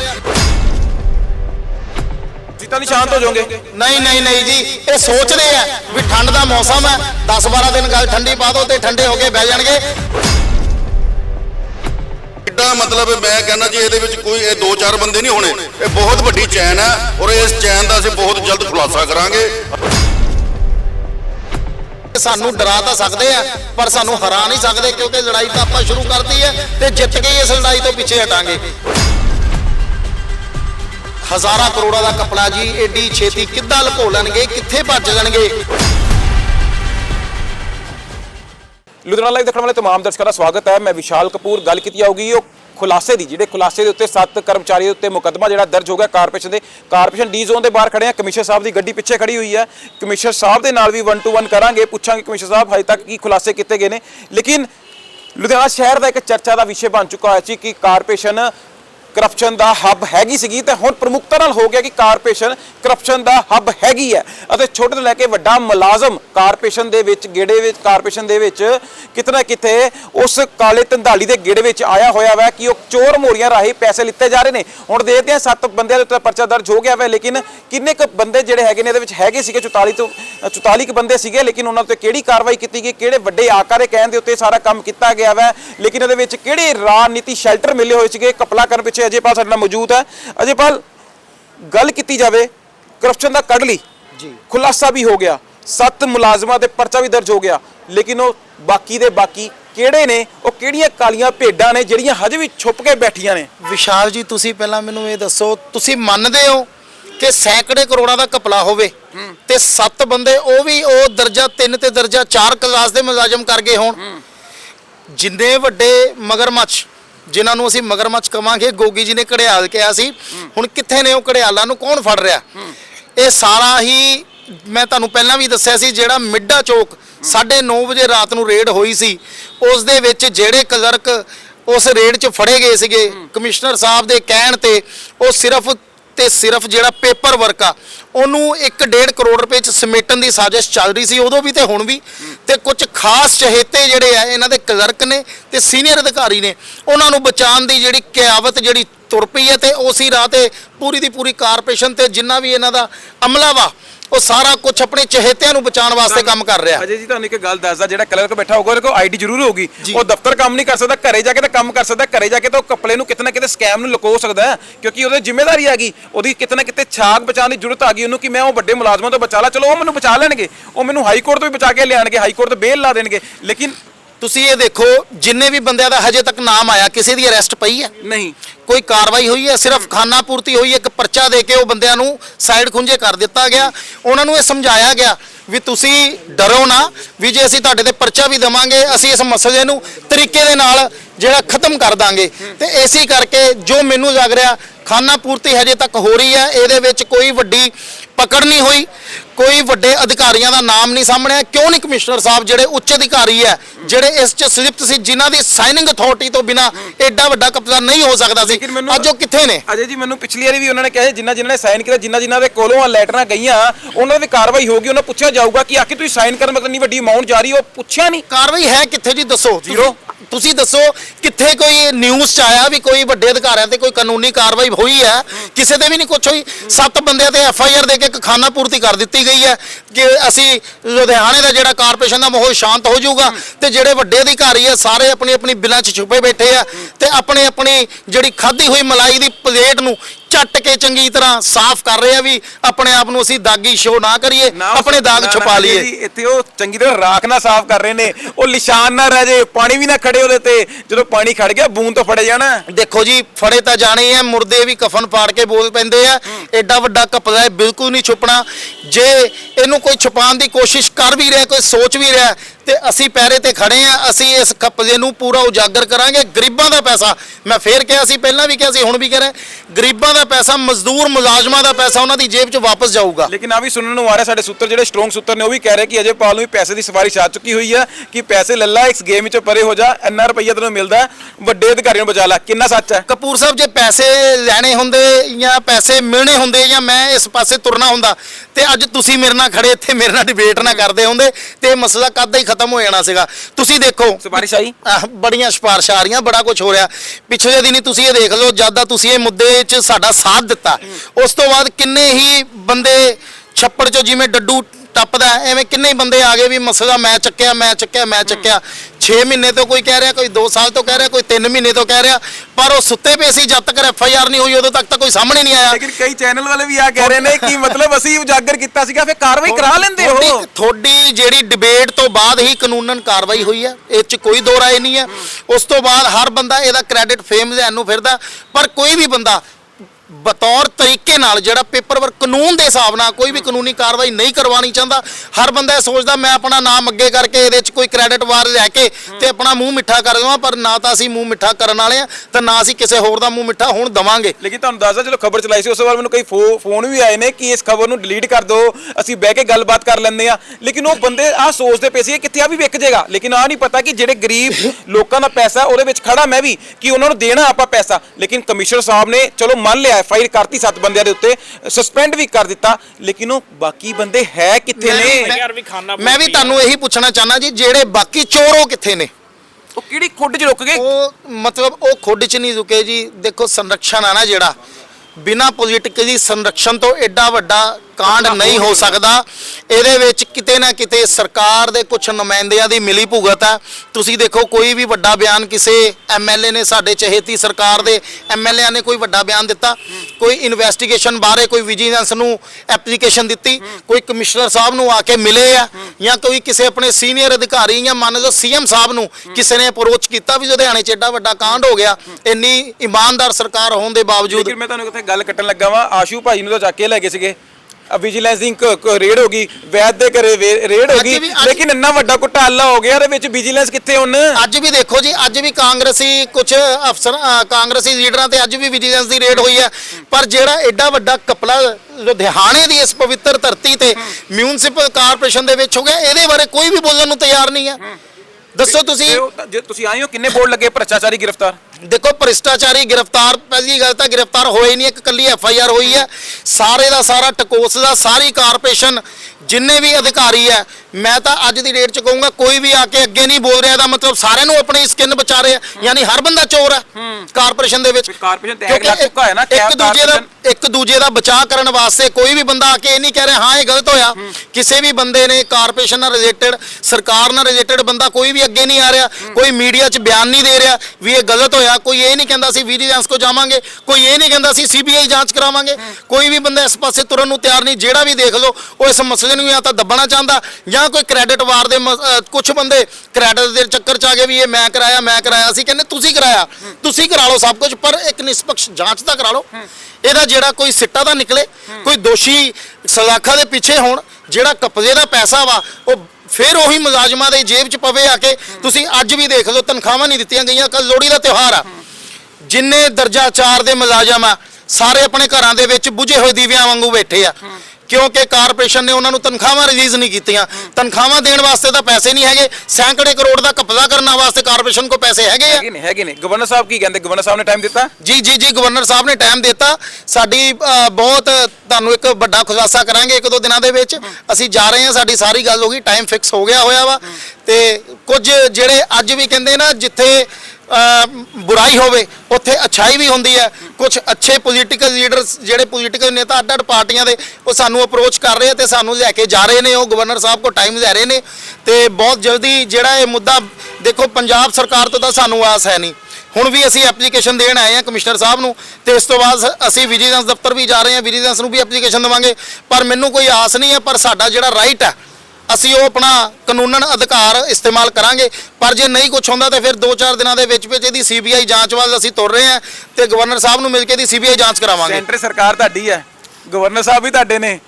ਤਾਂ ਨਹੀਂ ਸ਼ਾਂਤ ਹੋ ਜਾਓਗੇ। ਨਹੀਂ ਨਹੀਂ ਨਹੀਂ ਜੀ ਇਹ ਸੋਚਦੇ ਆ ਵੀ ਠੰਡ ਦਾ ਮੌਸਮ ਹੈ 10 12 ਦਿਨ ਗੱਲ ਠੰਡੀ ਪਾ ਦੋ ਤੇ ਠੰਡੇ ਹੋ ਕੇ ਬਹਿ ਜਾਣਗੇ। ਕਿੱਡਾ ਮਤਲਬ ਮੈਂ ਕਹਿੰਦਾ ਜੀ ਇਹਦੇ ਵਿੱਚ ਕੋਈ ਇਹ ਦੋ ਚਾਰ ਬੰਦੇ ਨਹੀਂ ਹੋਣੇ। ਇਹ ਬਹੁਤ ਵੱਡੀ ਚੈਨ ਹੈ ਔਰ ਇਸ ਚੈਨ ਦਾ ਅਸੀਂ ਬਹੁਤ ਜਲਦ ਖੁਲਾਸਾ ਕਰਾਂਗੇ। ਸਾਨੂੰ ਡਰਾ ਤਾਂ ਸਕਦੇ ਆ ਪਰ ਸਾਨੂੰ ਹਰਾ ਨਹੀਂ ਸਕਦੇ ਕਿਉਂਕਿ ਲੜਾਈ ਤਾਂ ਆਪਾਂ ਸ਼ੁਰੂ ਕਰਤੀ ਹੈ ਤੇ ਜਿੱਤ ਕੇ ਹੀ ਇਸ ਲੜਾਈ ਤੋਂ ਪਿੱਛੇ ਹਟਾਂਗੇ ਹਜ਼ਾਰਾਂ ਕਰੋੜਾਂ ਦਾ ਕਪੜਾ ਜੀ ਏਡੀ ਛੇਤੀ ਕਿੱਦਾਂ ਲੁਕੋ ਲੈਣਗੇ ਕਿੱਥੇ ਭੱਜ ਜਾਣਗੇ ਲੁਧਿਆਣਾ ਲਾਈਵ ਦੇਖਣ ਵਾਲੇ तमाम ਦਰਸ਼ਕਾਂ ਦਾ ਸਵਾਗਤ ਹੈ ਮੈਂ ਵਿਸ਼ਾਲ ਕਪੂਰ ਗੱਲ ਕੀਤੀ ਜਾਊਗੀ ਉਹ ਖੁਲਾਸੇ ਦੀ, ਜਿਹੜੇ ਖੁਲਾਸੇ ਦੇ ਉੱਤੇ ਸੱਤ ਕਰਮਚਾਰੀ ਦੇ ਉੱਤੇ ਮੁਕੱਦਮਾ ਜਿਹੜਾ ਦਰਜ ਹੋ ਗਿਆ ਕਾਰਪੋਰੇਸ਼ਨ ਦੇ, ਕਾਰਪੋਰੇਸ਼ਨ ਡੀ ਜ਼ੋਨ ਦੇ ਬਾਹਰ ਖੜੇ ਆ, ਕਮਿਸ਼ਨਰ ਸਾਹਿਬ ਦੀ ਗੱਡੀ ਪਿੱਛੇ ਖੜੀ ਹੋਈ ਹੈ ਕਮਿਸ਼ਨਰ ਸਾਹਿਬ ਦੇ ਨਾਲ ਵੀ 1 ਟੂ 1 ਕਰਾਂਗੇ, ਪੁੱਛਾਂਗੇ ਕਮਿਸ਼ਨਰ ਸਾਹਿਬ, ਹਜੇ ਤੱਕ ਕੀ ਖੁਲਾਸੇ ਕੀਤੇ ਗਏ ਨੇ। ਲੇਕਿਨ ਲੁਧਿਆਣਾ ਸ਼ਹਿਰ ਦਾ ਇੱਕ ਚਰਚਾ ਦਾ ਵਿਸ਼ੇ ਬਣ ਚੁੱਕਾ ਹੋਇਆ ਸੀ ਕਿ ਕਾਰਪੋਰੇਸ਼ਨ ਕਰਪਸ਼ਨ ਦਾ ਹੱਬ ਹੈਗੀ ਸੀਗੀ ਤੇ ਹੁਣ ਪ੍ਰਮੁਖਤਾ ਨਾਲ ਹੋ ਗਿਆ ਕਿ ਕਾਰਪੋਰੇਸ਼ਨ ਕਰਪਸ਼ਨ ਦਾ ਹੱਬ ਹੈਗੀ ਹੈ ਅਤੇ ਛੋਟੇ ਤੋਂ ਲੈ ਕੇ ਵੱਡਾ ਮੁਲਾਜ਼ਮ ਕਾਰਪੋਰੇਸ਼ਨ ਦੇ ਵਿੱਚ ਗੇੜੇ ਵਿੱਚ ਕਾਰਪੋਰੇਸ਼ਨ ਦੇ ਵਿੱਚ ਕਿਤਨਾ ਕਿਤੇ ਉਸ ਕਾਲੇ ਧੰਦਾਲੀ ਦੇ ਗੇੜੇ ਵਿੱਚ ਆਇਆ ਹੋਇਆ ਵਾ ਕਿ ਉਹ ਚੋਰ ਮੋਰੀਆਂ ਰਾਹੀਂ ਪੈਸੇ ਲਿੱਤੇ ਜਾ ਰਹੇ ਨੇ। ਹੁਣ ਦੇਖਦੇ ਹਾਂ ਸੱਤ ਬੰਦਿਆਂ ਦੇ ਉੱਤੇ ਪਰਚਾ ਦਰਜ ਹੋ ਗਿਆ ਵਾ, ਲੇਕਿਨ ਕਿੰਨੇ ਕੁ ਬੰਦੇ ਜਿਹੜੇ ਹੈਗੇ ਨੇ ਇਹਦੇ ਵਿੱਚ ਹੈਗੇ ਸੀਗੇ? 44 ਤੋਂ 44 ਕੁ ਬੰਦੇ ਸੀਗੇ, ਲੇਕਿਨ ਉਹਨਾਂ ਉੱਤੇ ਕਿਹੜੀ ਕਾਰਵਾਈ ਕੀਤੀ ਗਈ? ਕਿਹੜੇ ਵੱਡੇ ਆਕਾਰੇ ਕਹਿਣ ਦੇ ਉੱਤੇ ਸਾਰਾ ਕੰਮ ਕੀਤਾ ਗਿਆ ਵਾ? ਲੇਕਿਨ ਇਹਦੇ ਵਿੱਚ ਕਿਹੜੇ ਰਾਜਨੀਤੀ ਸ਼ੈਲਟਰ ਮਿਲੇ ਹੋਏ ਸੀਗੇ? ਕਪਲਾ ਕਰਨ ਪਿੱਛੇ ਅਜੇਪਾਲ ਸਾਡੇ ਨਾਲ ਮੌਜੂਦ ਹੈ। ਅਜੇਪਾਲ ਗੱਲ ਕੀਤੀ ਜਾਵੇ ਕਰਪਸ਼ਨ ਦਾ ਕੱਢ ਲਈ। ਜੀ। ਖੁਲਾਸਾ ਵੀ ਹੋ ਗਿਆ। ਸੱਤ ਮੁਲਾਜ਼ਮਾਂ ਤੇ ਪਰਚਾ ਵੀ ਦਰਜ ਹੋ ਗਿਆ। ਲੇਕਿਨ ਉਹ ਬਾਕੀ ਦੇ ਬਾਕੀ ਕਿਹੜੇ ਨੇ? ਉਹ ਕਿਹੜੀਆਂ ਕਾਲੀਆਂ ਭੇਡਾਂ ਨੇ ਜਿਹੜੀਆਂ ਹਜੇ ਵੀ ਛੁਪ ਕੇ ਬੈਠੀਆਂ ਨੇ? ਵਿਸ਼ਾਲ ਜੀ ਤੁਸੀਂ ਪਹਿਲਾਂ ਮੈਨੂੰ ਇਹ ਦੱਸੋ ਤੁਸੀਂ ਮੰਨਦੇ ਹੋ ਕਿ ਸੈਂਕੜੇ ਕਰੋੜਾਂ ਦਾ ਕਪਲਾ ਹੋਵੇ ਤੇ ਸੱਤ ਬੰਦੇ ਉਹ ਵੀ ਉਹ ਦਰਜਾ 3 ਤੇ ਦਰਜਾ 4 ਕਲਾਸ ਦੇ ਮੁਲਾਜ਼ਮ ਕਰ ਗਏ ਹੋਣ? ਜਿੰਨੇ ਵੱਡੇ ਮਗਰਮੱਛ ਜਿਨ੍ਹਾਂ ਨੂੰ ਅਸੀਂ ਮਗਰਮੱਛ ਕਵਾਂਗੇ, ਗੋਗੀ ਜੀ ਨੇ ਘੜਿਆਲ ਕਿਹਾ ਸੀ। ਹੁਣ ਕਿੱਥੇ ਨੇ ਉਹ ਘੜਿਆਲਾਂ ਨੂੰ ਕੌਣ ਫੜ ਰਿਹਾ? ਇਹ ਸਾਰਾ ਹੀ ਮੈਂ ਤੁਹਾਨੂੰ ਪਹਿਲਾਂ ਵੀ ਦੱਸਿਆ ਸੀ, ਜਿਹੜਾ ਮਿੱਡਾ ਚੌਕ 9:30 ਵਜੇ ਰਾਤ ਨੂੰ ਰੇਡ ਹੋਈ ਸੀ, ਉਸ ਦੇ ਵਿੱਚ ਜਿਹੜੇ ਕਲਰਕ ਉਸ ਰੇਡ 'ਚ ਫੜੇ ਗਏ ਸੀਗੇ, ਕਮਿਸ਼ਨਰ ਸਾਹਿਬ ਦੇ ਕਹਿਣ ਤੇ ਉਹ ਸਿਰਫ ਤੇ ਸਿਰਫ ਜਿਹੜਾ ਪੇਪਰ ਵਰਕ ਆ, ਉਹਨੂੰ 1.5 ਕਰੋੜ ਰੁਪਏ ਚ ਸਮੇਟਣ ਦੀ ਸਾਜ਼ਿਸ਼ ਚੱਲ ਰਹੀ ਸੀ, ਉਦੋਂ ਵੀ ਤੇ ਹੁਣ ਵੀ। ਤੇ ਕੁਝ ਖਾਸ ਚਹੇਤੇ ਜਿਹੜੇ ਆ, ਇਹਨਾਂ ਦੇ ਕਲਰਕ ਨੇ ਤੇ ਸੀਨੀਅਰ ਅਧਿਕਾਰੀ ਨੇ, ਉਹਨਾਂ ਨੂੰ ਬਚਾਉਣ ਦੀ ਜਿਹੜੀ ਕਿਆਵਤ ਜਿਹੜੀ ਤੁਰ ਪਈ ਹੈ ਤੇ ਉਸੇ ਰਾਹ ਤੇ ਪੂਰੀ ਦੀ ਪੂਰੀ ਕਾਰਪੋਰੇਸ਼ਨ ਤੇ ਜਿੰਨਾ ਵੀ ਇਹਨਾਂ ਦਾ ਅਮਲਾ ਵਾ ਉਹ ਸਾਰਾ ਕੁਝ ਆਪਣੇ ਚਹੇਤਿਆਂ ਨੂੰ ਬਚਾਉਣ ਵਾਸਤੇ ਕੰਮ ਕਰ ਰਿਹਾ। ਅਜੇ ਜੀ ਤੁਹਾਨੂੰ ਇੱਕ ਗੱਲ ਦੱਸਦਾ ਜਿਹੜਾ ਕਲਰਕ ਬੈਠਾ ਹੋਊਗਾ ਉਹਦੇ ਕੋਲ ਆਈਡੀ ਜ਼ਰੂਰ ਹੋਊਗੀ। ਉਹ ਦਫ਼ਤਰ ਕੰਮ ਨਹੀਂ ਕਰ ਸਕਦਾ ਘਰੇ ਜਾ ਕੇ ਤਾਂ ਕੰਮ ਕਰ ਸਕਦਾ ਘਰੇ ਜਾ ਕੇ ਤਾਂ ਉਹ ਕਪਲੇ ਨੂੰ ਕਿਤੇ ਨਾ ਕਿਤੇ ਸਕੈਮ ਨੂੰ ਲੁਕੋ ਸਕਦਾ ਹੈ ਕਿਉਂਕਿ ਉਹਦੀ ਜ਼ਿੰਮੇਵਾਰੀ ਆ ਗਈ ਉਹਦੀ ਕਿਤੇ ਨਾ ਕਿਤੇ ਛਾਗ ਬਚਾਉਣ ਦੀ ਜ਼ਰੂਰਤ ਆ ਗਈ ਉਹਨੂੰ ਕਿ ਮੈਂ ਉਹ ਵੱਡੇ ਮੁਲਾਜ਼ਮਾਂ ਤੋਂ ਬਚਾ ਲਾ। ਚਲੋ ਉਹ ਮੈਨੂੰ ਬਚਾ ਲੈਣਗੇ। ਉਹ ਮੈਨੂੰ ਹਾਈ ਕੋਰਟ ਤੋਂ ਵੀ ਬਚਾ ਕੇ ਲਿਆਣਗੇ ਹਾਈ ਕੋਰਟ ਤੋਂ ਬੇਲ ਲਾ ਦੇਣਗੇ। ਲੇਕਿਨ ਤੁਸੀਂ ਇਹ ਦੇਖੋ ਜਿੰਨੇ ਵੀ ਬੰਦਿਆਂ ਦਾ ਹਜੇ ਤੱਕ ਨਾਮ ਆਇਆ ਕਿਸੇ ਦੀ ਅਰੈਸਟ ਪਈ ਹੈ? ਨਹੀਂ। ਕੋਈ ਕਾਰਵਾਈ ਹੋਈ ਹੈ? ਸਿਰਫ ਖਾਨਾ ਪੂਰਤੀ ਹੋਈ ਹੈ ਇੱਕ ਪਰਚਾ ਦੇ ਕੇ ਉਹ ਬੰਦਿਆਂ ਨੂੰ ਸਾਈਡ ਖੁੰਝੇ ਕਰ ਦਿੱਤਾ ਗਿਆ। ਉਹਨਾਂ ਨੂੰ ਇਹ ਸਮਝਾਇਆ ਗਿਆ ਵੀ ਤੁਸੀਂ ਡਰੋ ਨਾ ਵੀ ਜੇ ਅਸੀਂ ਤੁਹਾਡੇ ਤੇ ਪਰਚਾ ਵੀ ਦਵਾਂਗੇ ਅਸੀਂ ਇਸ ਮਸਲੇ ਨੂੰ ਤਰੀਕੇ ਦੇ ਨਾਲ ਜਿਹੜਾ ਖਤਮ ਕਰ ਦਾਂਗੇ। ਤੇ ਇਸੇ ਕਰਕੇ ਜੋ ਮੈਨੂੰ ਲੱਗ ਰਿਹਾ ਖਾਨਾ ਪੂਰਤੀ ਹਜੇ ਤੱਕ ਹੋ ਰਹੀ ਹੈ ਇਹਦੇ ਵਿੱਚ ਕੋਈ ਵੱਡੀ ਪਕੜ ਨਹੀਂ ਹੋਈ। ਕੋਈ ਵੱਡੇ ਅਧਿਕਾਰੀਆਂ ਦਾ ਨਾਮ ਨਹੀਂ ਸਾਹਮਣੇ ਆਇਆ। ਕਿਉਂ ਨਹੀਂ ਕਮਿਸ਼ਨਰ ਸਾਹਿਬ ਜਿਹੜੇ ਉੱਚ ਅਧਿਕਾਰੀ ਹੈ ਜਿਹੜੇ ਇਸ ਚ ਸਿਫਤ ਸੀ ਜਿਨ੍ਹਾਂ ਦੀ ਸਾਈਨਿੰਗ ਅਥਾਰਟੀ ਤੋਂ ਬਿਨਾ ਐਡਾ ਵੱਡਾ ਕਬਜ਼ਾ ਨਹੀਂ ਹੋ ਸਕਦਾ ਸੀ? ਲੇਕਿਨ ਮੈਨੂੰ- ਅੱਜ ਉਹ ਕਿੱਥੇ ਨੇ? ਅਜੇ ਜੀ ਮੈਨੂੰ ਪਿਛਲੀ ਵਾਰੀ ਵੀ ਉਹਨਾਂ ਨੇ ਕਿਹਾ ਸੀ, ਜਿਨ੍ਹਾਂ ਜਿਨ੍ਹਾਂ ਨੇ ਸਾਈਨ ਕੀਤਾ ਜਿਨ੍ਹਾਂ ਜਿਨ੍ਹਾਂ ਦੇ ਕੋਲੋਂ ਆ ਲੈਟਰਾਂ ਗਈਆਂ ਉਹਨਾਂ ਦੀ ਕਾਰਵਾਈ ਹੋਗੀ ਉਹਨਾਂ ਪੁੱਛਿਆ ਜਾਊਗਾ ਕਿ ਆਖਿਰ ਤੁਸੀਂ ਸਾਈਨ ਕਰਨ ਮਤਲਬ ਇੰਨੀ ਵੱਡੀ ਅਮਾਉਂਟ ਜਾ ਰਹੀ ਉਹ ਪੁੱਛਿਆ ਨਹੀਂ। ਕਾਰਵਾਈ ਹੈ ਕਿੱਥੇ ਜੀ? ਦੱਸੋ। ਜ਼ੀਰੋ। ਤੁਸੀਂ ਦੱਸੋ ਕਿੱਥੇ ਕੋਈ ਨਿਊਜ਼ ਚ ਆਇਆ ਵੀ ਕੋਈ ਵੱਡੇ ਅਧਿਕਾਰੀਆਂ ਤੇ ਕੋਈ ਕਾਨੂੰਨੀ ਕਾਰਵਾਈ ਹੋਈ ਹੈ? ਕਿਸੇ ਤੇ ਵੀ ਨਹੀਂ ਕੁਛ ਹੋਈ। ਸੱਤ ਬੰਦਿਆਂ ਤੇ ਐਫ ਆਈ ਆਰ ਦੇ ਕੇ ਇੱਕ ਖਾਨਾ ਪੂਰਤੀ ਕਰ ਦਿੱਤੀ ਗਈ ਹੈ ਕਿ ਅਸੀਂ ਲੁਧਿਆਣੇ ਦਾ ਜਿਹੜਾ ਕਾਰਪੋਰੇਸ਼ਨ ਦਾ ਮਾਹੌਲ ਸ਼ਾਂਤ ਹੋ ਜਾਊਗਾ ਤੇ ਜਿਹੜੇ ਵੱਡੇ ਅਧਿਕਾਰੀ ਆ ਸਾਰੇ ਆਪਣੀ ਆਪਣੀ ਬਿਲਾਂ 'ਚ ਛੁਪੇ ਬੈਠੇ ਆ ਤੇ ਆਪਣੀ ਆਪਣੀ ਜਿਹੜੀ ਖਾਧੀ ਹੋਈ ਮਲਾਈ ਦੀ ਪਲੇਟ ਨੂੰ ਚੱਟ ਕੇ ਚੰਗੀ ਤਰ੍ਹਾਂ ਸਾਫ਼ ਕਰ ਰਹੇ ਆ ਵੀ ਆਪਣੇ ਆਪ ਨੂੰ ਅਸੀਂ ਦਾਗੀ ਸ਼ੋ ਨਾ ਕਰੀਏ ਨਾ ਆਪਣੇ ਦਾਗ ਨਾ- ਨਾ ਛੁਪਾ ਲਈਏ ਇੱਥੇ ਉਹ ਚੰਗੀ ਤਰ੍ਹਾਂ ਰਾਖ ਨਾਲ ਸਾਫ਼ ਕਰ ਰਹੇ ਨੇ ਉਹ ਨਿਸ਼ਾਨ ਨਾ ਰਹਿ ਜੇ ਪਾਣੀ ਵੀ ਨਾ ਖੜੇ ਉਹਦੇ ਤੇ ਜਦੋਂ ਪਾਣੀ ਖੜ ਗਿਆ ਬੂੰਦ ਤੋਂ ਫੜੇ ਜਾਣਾ। ਦੇਖੋ ਜੀ ਫੜੇ ਤਾਂ ਜਾਣੇ ਆ ਮੁਰਦੇ ਵੀ ਕਫਨ ਪਾੜ ਕੇ ਬੋਲ ਪੈਂਦੇ ਆ ਐਡਾ ਵੱਡਾ ਕਪੜਾ ਹੈ ਬਿਲਕੁਲ ਨਹੀਂ ਛੁਪਣਾ। ਜੇ ਇਹਨੂੰ ਕੋਈ ਛੁਪਾਉਣ ਦੀ ਕੋਸ਼ਿਸ਼ ਕਰ ਵੀ ਰਿਹਾ ਕੋਈ ਸੋਚ ਵੀ ਰਿਹਾ ਤੇ ਅਸੀਂ ਪੈਰੇ ਤੇ ਖੜੇ ਆ ਅਸੀਂ ਇਸ ਕਬਜ਼ੇ ਨੂੰ ਪੂਰਾ ਉਜਾਗਰ ਕਰਾਂਗੇ। ਗਰੀਬਾਂ ਦਾ ਪੈਸਾ ਮੈਂ ਫੇਰ ਕਿਹਾ ਸੀ ਪਹਿਲਾਂ ਵੀ ਕਿਹਾ ਸੀ ਹੁਣ ਵੀ ਕਹਿ ਰਿਹਾ। ਗਰੀਬਾਂ ਦਾ ਪੈਸਾ ਮਜ਼ਦੂਰ ਮੁਲਾਜ਼ਮਾਂ ਦਾ ਪੈਸਾ ਉਹਨਾਂ ਦੀ ਜੇਬ 'ਚ ਵਾਪਸ ਜਾਊਗਾ। ਲੇਕਿਨ ਆ ਵੀ ਸੁਣਨ ਨੂੰ ਆ ਰਿਹਾ ਸਾਡੇ ਸੂਤਰ ਜਿਹੜੇ ਸਟਰੋਂਗ ਸੂਤਰ ਨੇ ਉਹ ਵੀ ਕਹਿ ਰਹੇ ਕਿ ਅਜੇ ਪਾਲ ਨੂੰ ਵੀ ਪੈਸੇ ਦੀ ਸਵਾਰਿਸ਼ ਆ ਚੁੱਕੀ ਹੋਈ ਹੈ ਕਿ ਪੈਸੇ ਲੱਲਾ ਇਸ ਗੇਮ ਵਿੱਚੋਂ ਪਰੇ ਹੋ ਜਾ ਇੰਨਾ ਰੁਪਈਆ ਤੈਨੂੰ ਮਿਲਦਾ ਵੱਡੇ ਅਧਿਕਾਰੀਆਂ ਨੂੰ ਬਚਾ ਲੈ ਕਿੰਨਾ ਸੱਚ ਹੈ? ਕਪੂਰ ਸਾਹਿਬ ਜੇ ਪੈਸੇ ਲੈਣੇ ਹੁੰਦੇ ਜਾਂ ਪੈਸੇ ਮਿਲਣੇ ਹੁੰਦੇ ਜਾਂ ਮੈਂ ਇਸ ਪਾਸੇ ਤੁਰਨਾ ਹੁੰਦਾ ਤੇ ਅੱਜ ਤੁਸੀਂ ਮੇਰੇ ਨਾਲ ਖੜੇ ਇੱਥੇ ਮੇਰੇ ਨਾਲ ਡਿਬੇਟ ਨਾ ਕਰਦੇ ਹੁੰਦੇ ਤੇ ਇਹ ਮਸਲਾ ਕਦ ਹੀ ਖਤਮ ਹੋ ਜਾਣਾ ਸੀਗਾ। ਤੁਸੀਂ ਦੇਖੋ। ਸਵਾਰਿਸ਼ ਆਈ? ਬੜੀਆਂ ਸਿਫਾਰਸ਼ਾਂ ਆ ਰਹੀਆਂ ਬੜਾ ਕੁਝ ਹੋ ਰਿਹਾ। ਪਿਛਲੇ ਦਿਨੀ ਤੁਸੀਂ ਇਹ ਦੇਖ ਲਓ ਜਦ ਦਾ ਤੁਸੀਂ ਇਹ ਮੁੱਦੇ 'ਚ ਸਾਡਾ ਸਾਥ ਦਿੱਤਾ ਉਸ ਤੋਂ ਬਾਅਦ ਕਿੰਨੇ ਹੀ ਬੰਦੇ ਛੱਪੜ 'ਚੋਂ ਜਿਵੇਂ ਡੱਡੂ ਟੱਪਦਾ ਐਵੇਂ ਕਿੰਨੇ ਹੀ ਬੰਦੇ ਆ ਗਏ ਵੀ ਮਸਲਾ ਮੈਂ ਚੱਕਿਆ ਮੈਂ ਚੱਕਿਆ ਮੈਂ ਚੱਕਿਆ। 6 ਮਹੀਨੇ ਤੋਂ ਕੋਈ ਕਹਿ ਰਿਹਾ ਕੋਈ 2 ਸਾਲ ਤੋਂ ਕਹਿ ਰਿਹਾ ਕੋਈ 3 ਮਹੀਨੇ ਤੋਂ ਕਹਿ ਰਿਹਾ। ਪਰ ਉਹ ਸੁੱਤੇ ਪਏ ਸੀ ਜਦ ਤੱਕ ਐਫ ਆਈ ਆਰ ਨਹੀਂ ਹੋਈ ਉਦੋਂ ਤੱਕ ਤਾਂ ਕੋਈ ਸਾਹਮਣੇ ਨਹੀਂ ਆਇਆ। ਲੇਕਿਨ ਕਈ ਚੈਨਲ ਵਾਲੇ ਵੀ ਆ ਕਹਿ ਰਹੇ ਨੇ ਕਿ ਮਤਲਬ ਅਸੀਂ ਉਜਾਗਰ ਕੀਤਾ ਸੀਗਾ ਫਿਰ ਕਾਰਵਾਈ ਕਰਾ ਲੈਂਦੇ ਹੋ ਤੁਹਾਡੀ- ਤੁਹਾਡੀ ਜਿਹੜੀ ਡਿਬੇਟ ਤੋਂ ਬਾਅਦ ਹੀ ਕਾਨੂੰਨਨ ਕਾਰਵਾਈ ਹੋਈ ਹੈ। ਇਹ 'ਚ ਕੋਈ ਦੋ ਰਾਏ ਨਹੀਂ ਹੈ। ਉਸ ਤੋਂ ਬਾਅਦ ਹਰ ਬੰਦਾ ਇਹਦਾ ਕ੍ਰੈਡਿਟ ਫੇਮ ਲੈਣ ਨੂੰ ਫਿਰਦਾ। ਪਰ ਕੋਈ ਵੀ ਬੰਦਾ ਬਤੌਰ ਤਰੀਕੇ ਨਾਲ ਜਿਹੜਾ ਪੇਪਰ ਵਰਕ ਕਾਨੂੰਨ ਦੇ ਹਿਸਾਬ ਨਾਲ ਕੋਈ ਵੀ ਕਾਨੂੰਨੀ ਕਾਰਵਾਈ ਨਹੀਂ ਕਰਵਾਉਣੀ ਚਾਹੁੰਦਾ ਹਰ ਬੰਦਾ ਇਹ ਸੋਚਦਾ ਮੈਂ ਆਪਣਾ ਨਾਮ ਅੱਗੇ ਕਰਕੇ ਇਹਦੇ 'ਚ ਕੋਈ ਕ੍ਰੈਡਿਟ ਵਾਰ ਲੈ ਕੇ ਤੇ ਆਪਣਾ ਮੂੰਹ ਮਿੱਠਾ ਕਰ ਦੇਵਾਂ ਪਰ ਨਾ ਤਾਂ ਅਸੀਂ ਮੂੰਹ ਮਿੱਠਾ ਕਰਨ ਵਾਲੇ ਆ ਤੇ ਨਾ ਅਸੀਂ ਕਿਸੇ ਹੋਰ ਦਾ ਮੂੰਹ ਮਿੱਠਾ ਹੁਣ ਦਵਾਂਗੇ। ਲੇਕਿਨ ਤੁਹਾਨੂੰ ਦੱਸਦਾ ਜਦੋਂ ਖਬਰ ਚਲਾਈ ਸੀ ਉਸ ਤੋਂ ਬਾਅਦ ਮੈਨੂੰ ਕਈ ਫੋ- ਫੋਨ ਵੀ ਆਏ ਨੇ ਕਿ ਇਸ ਖਬਰ ਨੂੰ ਡਿਲੀਟ ਕਰ ਦਿਓ ਅਸੀਂ ਬਹਿ ਕੇ ਗੱਲਬਾਤ ਕਰ ਲੈਂਦੇ ਆ ਲੇਕਿਨ ਉਹ ਬੰਦੇ ਆ ਸੋਚਦੇ ਪਏ ਸੀ ਕਿ ਕਿੱਥੇ ਆ ਵੀ ਵਿਕ ਜਾਏਗਾ ਲੇਕਿਨ ਆ ਨਹੀਂ ਪਤਾ ਕਿ ਜਿਹੜੇ ਗਰੀਬ ਲੋਕਾਂ ਦਾ ਪੈਸਾ ਉਹਦੇ ਵਿੱਚ ਖੜਾ ਮੈਂ ਵੀ ਕਿ ਉਹਨਾਂ ਨੂੰ ਦੇਣਾ ਆਪਾਂ ਪੈਸਾ। ਲੇਕਿਨ ਕਮਿਸ਼ਨਰ ਸਾਹਿਬ ਨੇ ਚਲੋ ਮੰਨ ਲਿਆ ਐਫ ਆਈ ਕਰਤੀ ਸੱਤ ਬੰਦਿਆਂ ਦੇ ਉੱਤੇ ਸਸਪੈਂਡ ਵੀ ਕਰ ਦਿੱਤਾ ਲੇਕਿਨ ਉਹ ਬਾਕੀ ਬੰਦੇ ਹੈ ਕਿੱਥੇ ਨੇ? ਮੈਂ- ਮੈਂ ਵੀ ਤੁਹਾਨੂੰ ਇਹੀ ਪੁੱਛਣਾ ਚਾਹਨਾ ਜੀ ਜਿਹੜੇ ਬਾਕੀ ਚੋਰ ਉਹ ਕਿੱਥੇ ਨੇ? ਉਹ ਕਿਹੜੀ ਖੁੱਡ 'ਚ ਰੁਕ ਗਏ? ਉਹ ਮਤਲਬ ਉਹ ਖੁੱਡ ਚ ਨਹੀਂ ਰੁਕੇ ਜੀ ਦੇਖੋ ਸੰਰਕਸ਼ਣ ਆ ਨਾ ਜਿਹੜਾ ਬਿਨਾ ਪੋਲੀਟਿਕਲੀ ਸੰਰਕਸ਼ਣ ਤੋਂ ਐਡਾ ਵੱਡਾ ਕਾਂਡ ਨਹੀਂ ਹੋ ਸਕਦਾ। ਇਹਦੇ ਵਿੱਚ ਕਿਤੇ ਨਾ ਕਿਤੇ ਸਰਕਾਰ ਦੇ ਕੁਝ ਨੁਮਾਇੰਦਿਆਂ ਦੀ ਮਿਲੀ ਭੁਗਤ ਹੈ ਤੁਸੀਂ ਦੇਖੋ, ਕੋਈ ਵੀ ਵੱਡਾ ਬਿਆਨ ਕਿਸੇ ਐਮਐਲਏ ਨੇ ਸਾਡੇ ਚਹੇਤੀ ਸਰਕਾਰ ਦੇ ਐਮਐਲਏ ਨੇ ਕੋਈ ਵੱਡਾ ਬਿਆਨ ਦਿੱਤਾ। ਕੋਈ ਇਨਵੈਸਟੀਗੇਸ਼ਨ ਬਾਰੇ ਕੋਈ ਵਿਜੀਲੈਂਸ ਨੂੰ ਐਪਲੀਕੇਸ਼ਨ ਦਿੱਤੀ। ਕੋਈ ਕਮਿਸ਼ਨਰ ਸਾਹਿਬ ਨੂੰ ਆ ਕੇ ਮਿਲੇ ਆ ਜਾਂ ਕੋਈ ਕਿਸੇ ਆਪਣੇ ਸੀਨੀਅਰ ਅਧਿਕਾਰੀ ਜਾਂ ਮੰਨ ਲਓ ਸੀਐਮ ਸਾਹਿਬ ਨੂੰ ਕਿਸੇ ਨੇ ਅਪਰੋਚ ਕੀਤਾ ਵੀ ਲੁਧਿਆਣੇ 'ਚ ਐਡਾ ਵੱਡਾ ਕਾਂਡ ਹੋ ਗਿਆ। ਇੰਨੀ ਇਮਾਨਦਾਰ ਸਰਕਾਰ ਹੋਣ ਦੇ ਬਾਵਜੂਦ ਲੇਕਿਨ ਮੈਂ ਤੁਹਾਨੂੰ ਕਿਤੇ ਗੱਲ ਕੱਟਣ ਲੱਗਾ ਵਾਂ। ਆਸ਼ੂ ਭਾਈ ਨੂੰ ਤਾਂ ਚੱਕ ਕੇ ਲੈ ਗਏ ਸੀਗੇ। ਵਿਜੀਲੈਂਸ ਦੀ ਰੇਡ ਹੋ ਗਈ ਵੈਦ ਦੇ ਘਰੇ ਰੇਡ ਹੋ ਗਈ ਲੇਕਿਨ ਇੰਨਾ ਵੱਡਾ ਘੁਟਾਲਾ ਹੋ ਗਿਆ ਇਹਦੇ ਵਿੱਚ ਵਿਜੀਲੈਂਸ ਕਿੱਥੇ ਹੁਣ? ਅੱਜ ਵੀ ਦੇਖੋ ਜੀ ਅੱਜ ਵੀ ਕਾਂਗਰਸੀ ਕੁਝ ਅਫਸਰ ਕਾਂਗਰਸੀ ਲੀਡਰਾਂ ਤੇ ਅੱਜ ਵੀ ਵਿਜੀਲੈਂਸ ਦੀ ਰੇਡ ਹੋਈ ਹੈ। ਪਰ ਜਿਹੜਾ ਐਡਾ ਵੱਡਾ ਕਪਲਾ ਲੁਧਿਆਣੇ ਦੀ ਇਸ ਪਵਿੱਤਰ ਧਰਤੀ ਤੇ ਮਿਊਨਿਸਪਲ ਕਾਰਪੋਰੇਸ਼ਨ ਦੇ ਵਿੱਚ ਹੋ ਗਿਆ ਇਹਦੇ ਬਾਰੇ ਕੋਈ ਵੀ ਬੋਲਣ ਨੂੰ ਤਿਆਰ ਨਹੀਂ ਹੈ। ਦੱਸੋ ਤੁਸੀਂ। ਤੇ ਉਹ ਤਾਂ ਜੇ ਤੁਸੀਂ ਆਏ ਹੋ ਕਿੰਨੇ ਬੋਰਡ ਲੱਗੇ ਭ੍ਰਸ਼ਟਾਚਾਰੀ ਗ੍ਰਿਫਤਾਰ? ਦੇਖੋ ਭ੍ਰਿਸ਼ਟਾਚਾਰੀ ਗ੍ਰਿਫਤਾਰ ਪਹਿਲੀ ਗੱਲ ਤਾਂ ਗ੍ਰਿਫਤਾਰ ਹੋਏ ਨਹੀਂ ਇੱਕ ਕੱਲੀ ਐਫ ਆਈ ਆਰ ਹੋਈ ਹੈ। ਸਾਰੇ ਦਾ ਸਾਰਾ ਟਕੋਸ ਦਾ ਸਾਰੀ ਕਾਰਪੋਰੇਸ਼ਨ ਜਿੰਨੇ ਵੀ ਅਧਿਕਾਰੀ ਹੈ ਮੈਂ ਤਾਂ ਅੱਜ ਦੀ ਡੇਟ 'ਚ ਕਹੂੰਗਾ ਕੋਈ ਵੀ ਆ ਕੇ ਅੱਗੇ ਨਹੀਂ ਬੋਲ ਰਿਹਾ ਇਹਦਾ ਮਤਲਬ ਸਾਰਿਆਂ ਨੂੰ ਆਪਣੀ ਸਕਿਨ ਬਚਾ ਰਹੇ। ਯਾਨੀ ਹਰ ਬੰਦਾ ਚੋਰ ਹੈ। ਕਾਰਪੋਰੇਸ਼ਨ ਦੇ ਵਿੱਚ। ਕਾਰਪੋਰੇਸ਼ਨ ਤੈਗ ਕਿਉਂਕਿ ਲੱਗ ਚੁੱਕਾ ਹੈ ਨਾ, ਇੱਕ ਦੂਜੇ ਦਾ ਇੱਕ ਦੂਜੇ ਦਾ ਬਚਾਅ ਕਰਨ ਵਾਸਤੇ ਕੋਈ ਵੀ ਬੰਦਾ ਆ ਕੇ ਇਹ ਨਹੀਂ ਕਹਿ ਰਿਹਾ ਹਾਂ ਇਹ ਗਲਤ ਹੋਇਆ। ਕਿਸੇ ਵੀ ਬੰਦੇ ਨੇ ਕਾਰਪੋਰੇਸ਼ਨ ਨਾਲ ਰਿਲੇਟਡ ਸਰਕਾਰ ਨਾਲ ਰਿਲੇਟਡ ਬੰਦਾ ਕੋਈ ਵੀ ਅੱਗੇ ਨਹੀਂ ਆ ਰਿਹਾ ਕੋਈ ਮੀਡੀਆ 'ਚ ਬਿਆਨ ਨਹੀਂ ਦੇ ਰਿਹਾ ਵੀ ਇਹ ਗਲਤ ਹੋਇਆ। ਕੋਈ ਇਹ ਨਹੀਂ ਕਹਿੰਦਾ ਸੀ ਵਿਜੀਲੈਂਸ ਕੋ ਜਾਵਾਂਗੇ ਕੋਈ ਇਹ ਨਹੀਂ ਕਹਿੰਦਾ ਸੀ ਸੀਬੀਆਈ ਜਾਂਚ ਕਰਾਵਾਂਗੇ। ਕੋਈ ਵੀ ਬੰਦਾ ਇਸ ਪਾਸੇ ਤੁਰਨ ਨੂੰ ਤਿਆਰ ਨਹੀਂ ਜਿਹੜਾ ਵੀ ਦੇਖ ਲਓ ਉਹ ਇਸ ਮਸਲੇ ਨੂੰ ਜਾਂ ਤਾਂ ਦੱਬਣਾ ਚਾਹੁੰਦਾ ਜਾਂ ਕੋਈ ਕ੍ਰੈਡਿਟ ਵਾਰ ਦੇ ਕੁਝ ਬੰਦੇ ਕ੍ਰੈਡਿਟ ਦੇ ਚੱਕਰ 'ਚ ਆ ਗਏ ਵੀ ਇਹ ਮੈਂ ਕਰਾਇਆ ਮੈਂ ਕਰਾਇਆ। ਸੀ ਕਹਿੰਦੇ, ਤੁਸੀਂ ਕਰਾਇਆ। ਤੁਸੀਂ ਕਰਾ ਲਓ ਸਭ ਕੁਝ ਪਰ ਇੱਕ ਨਿਸ਼ਪਕਸ਼ ਜਾਂਚ ਤਾਂ ਕਰਾ ਲਓ। ਇਹਦਾ ਜਿਹੜਾ ਕੋਈ ਸਿੱਟਾ ਤਾਂ ਨਿਕਲੇ, ਕੋਈ ਦੋਸ਼ੀ ਸਲਾਖਾਂ ਦੇ ਪਿੱਛੇ ਹੋਣ, ਜਿਹੜਾ ਕਪਜ਼ੇ ਦਾ ਪੈਸਾ ਵਾ, ਉਹ ਫਿਰ ਉਹੀ ਮੁਲਾਜ਼ਮਾਂ ਦੇ ਜੇਬ 'ਚ ਪਵੇ ਆ ਕੇ। ਤੁਸੀਂ ਅੱਜ ਵੀ ਦੇਖ ਲਓ, ਤਨਖਾਹਾਂ ਨਹੀਂ ਦਿੱਤੀਆਂ ਗਈਆਂ ਕੱਲ ਲੋਹੜੀ ਦਾ ਤਿਉਹਾਰ ਆ। ਜਿੰਨੇ ਦਰਜਾ 4 ਦੇ ਮੁਲਾਜ਼ਮ ਆ, ਸਾਰੇ ਆਪਣੇ ਘਰਾਂ ਦੇ ਵਿੱਚ ਬੁਝੇ ਹੋਏ ਦੀਵਿਆਂ ਵਾਂਗੂ ਬੈਠੇ ਆ। ਕਿਉਂਕਿ ਕਾਰਪੋਰੇਸ਼ਨ ਨੇ ਉਹਨਾਂ ਨੂੰ ਤਨਖਾਹਾਂ ਰਿਲੀਜ਼ ਨਹੀਂ ਕੀਤੀਆਂ। ਤਨਖਾਹਾਂ ਦੇਣ ਵਾਸਤੇ ਤਾਂ ਪੈਸੇ ਨਹੀਂ ਹੈਗੇ। ਸੈਂਕੜੇ ਕਰੋੜ ਦਾ ਕਪਜ਼ਾ ਕਰਨ ਵਾਸਤੇ ਕਾਰਪੋਰੇਸ਼ਨ ਕੋ ਪੈਸੇ ਹੈਗੇ ਆ। ਹੈਗੇ ਨੇ ਹੈਗੇ ਨੇ। ਗਵਰਨਰ ਸਾਹਿਬ ਕੀ ਕਹਿੰਦੇ? ਗਵਰਨਰ ਸਾਹਿਬ ਨੇ ਟਾਈਮ ਦਿੱਤਾ? ਜੀ ਜੀ ਜੀ ਗਵਰਨਰ ਸਾਹਿਬ ਨੇ ਟਾਈਮ ਦਿੱਤਾ। ਸਾਡੀ ਅ, ਬਹੁਤ ਤੁਹਾਨੂੰ ਇੱਕ ਵੱਡਾ ਖੁਲਾਸਾ ਕਰਾਂਗੇ ਇੱਕ ਦੋ ਦਿਨਾਂ ਦੇ ਵਿੱਚ। ਅਸੀਂ ਜਾ ਰਹੇ ਹਾਂ ਸਾਡੀ ਸਾਰੀ ਗੱਲ ਹੋ ਗਈ ਟਾਈਮ ਫਿਕਸ ਹੋ ਗਿਆ ਹੋਇਆ ਵਾ। ਤੇ ਕੁਝ ਜਿਹੜੇ ਅੱਜ ਵੀ ਕਹਿੰਦੇ ਨਾ ਜਿੱਥੇ ਬੁਰਾਈ ਹੋਵੇ, ਉੱਥੇ ਅੱਛਾਈ ਵੀ ਹੁੰਦੀ ਹੈ। ਕੁਝ ਅੱਛੇ ਪੋਲੀਟੀਕਲ ਲੀਡਰਸ ਜਿਹੜੇ ਪੋਲੀਟੀਕਲ ਨੇਤਾ ਅੱਡ ਅੱਡ ਪਾਰਟੀਆਂ ਦੇ ਉਹ ਸਾਨੂੰ ਅਪਰੋਚ ਕਰ ਰਹੇ ਆ ਤੇ ਸਾਨੂੰ ਲੈ ਕੇ ਜਾ ਰਹੇ ਨੇ। ਉਹ ਗਵਰਨਰ ਸਾਹਿਬ ਕੋ ਟਾਈਮ ਲੈ ਰਹੇ ਨੇ ਤੇ ਬਹੁਤ ਜਲਦੀ ਜਿਹੜਾ ਇਹ ਮੁੱਦਾ ਦੇਖੋ, ਪੰਜਾਬ ਸਰਕਾਰ ਤੋਂ ਤਾਂ ਸਾਨੂੰ ਆਸ ਹੈ ਨਹੀਂ। ਹੁਣ ਵੀ ਅਸੀਂ ਐਪਲੀਕੇਸ਼ਨ ਦੇਣ ਆਏ ਹਾਂ ਕਮਿਸ਼ਨਰ ਸਾਹਿਬ ਨੂੰ ਤੇ ਇਸ ਤੋਂ ਬਾਅਦ ਅਸੀਂ ਵਿਜੀਲੈਂਸ ਦਫ਼ਤਰ ਵੀ ਜਾ ਰਹੇ ਹਾਂ ਵਿਜੀਲੈਂਸ ਨੂੰ ਵੀ ਐਪਲੀਕੇਸ਼ਨ ਦੇਵਾਂਗੇ। ਪਰ ਮੈਨੂੰ ਕੋਈ ਆਸ ਨਹੀਂ ਹੈ, ਪਰ ਸਾਡਾ ਜਿਹੜਾ ਰਾਈਟ ਹੈ ਅਸੀਂ ਉਹ ਆਪਣਾ ਕਾਨੂੰਨਨ ਅਧਿਕਾਰ ਇਸਤੇਮਾਲ ਕਰਾਂਗੇ। ਪਰ ਜੇ ਨਹੀਂ ਕੁਝ ਹੁੰਦਾ ਤਾਂ ਫਿਰ 2-4 ਦਿਨਾਂ ਦੇ ਵਿੱਚ ਵਿੱਚ ਇਹਦੀ ਸੀਬੀਆਈ ਜਾਂਚ ਵੱਲ ਅਸੀਂ ਤੁਰ ਰਹੇ ਹਾਂ ਤੇ ਗਵਰਨਰ ਸਾਹਿਬ ਨੂੰ ਮਿਲ ਕੇ ਇਹਦੀ ਸੀਬੀਆਈ ਜਾਂਚ ਕਰਾਵਾਂਗੇ। ਸੈਂਟਰ ਸਰਕਾਰ ਤੁਹਾਡੀ ਹੈ। ਗਵਰਨਰ ਸਾਹਿਬ ਵੀ ਤੁਹਾਡੇ ਨੇ।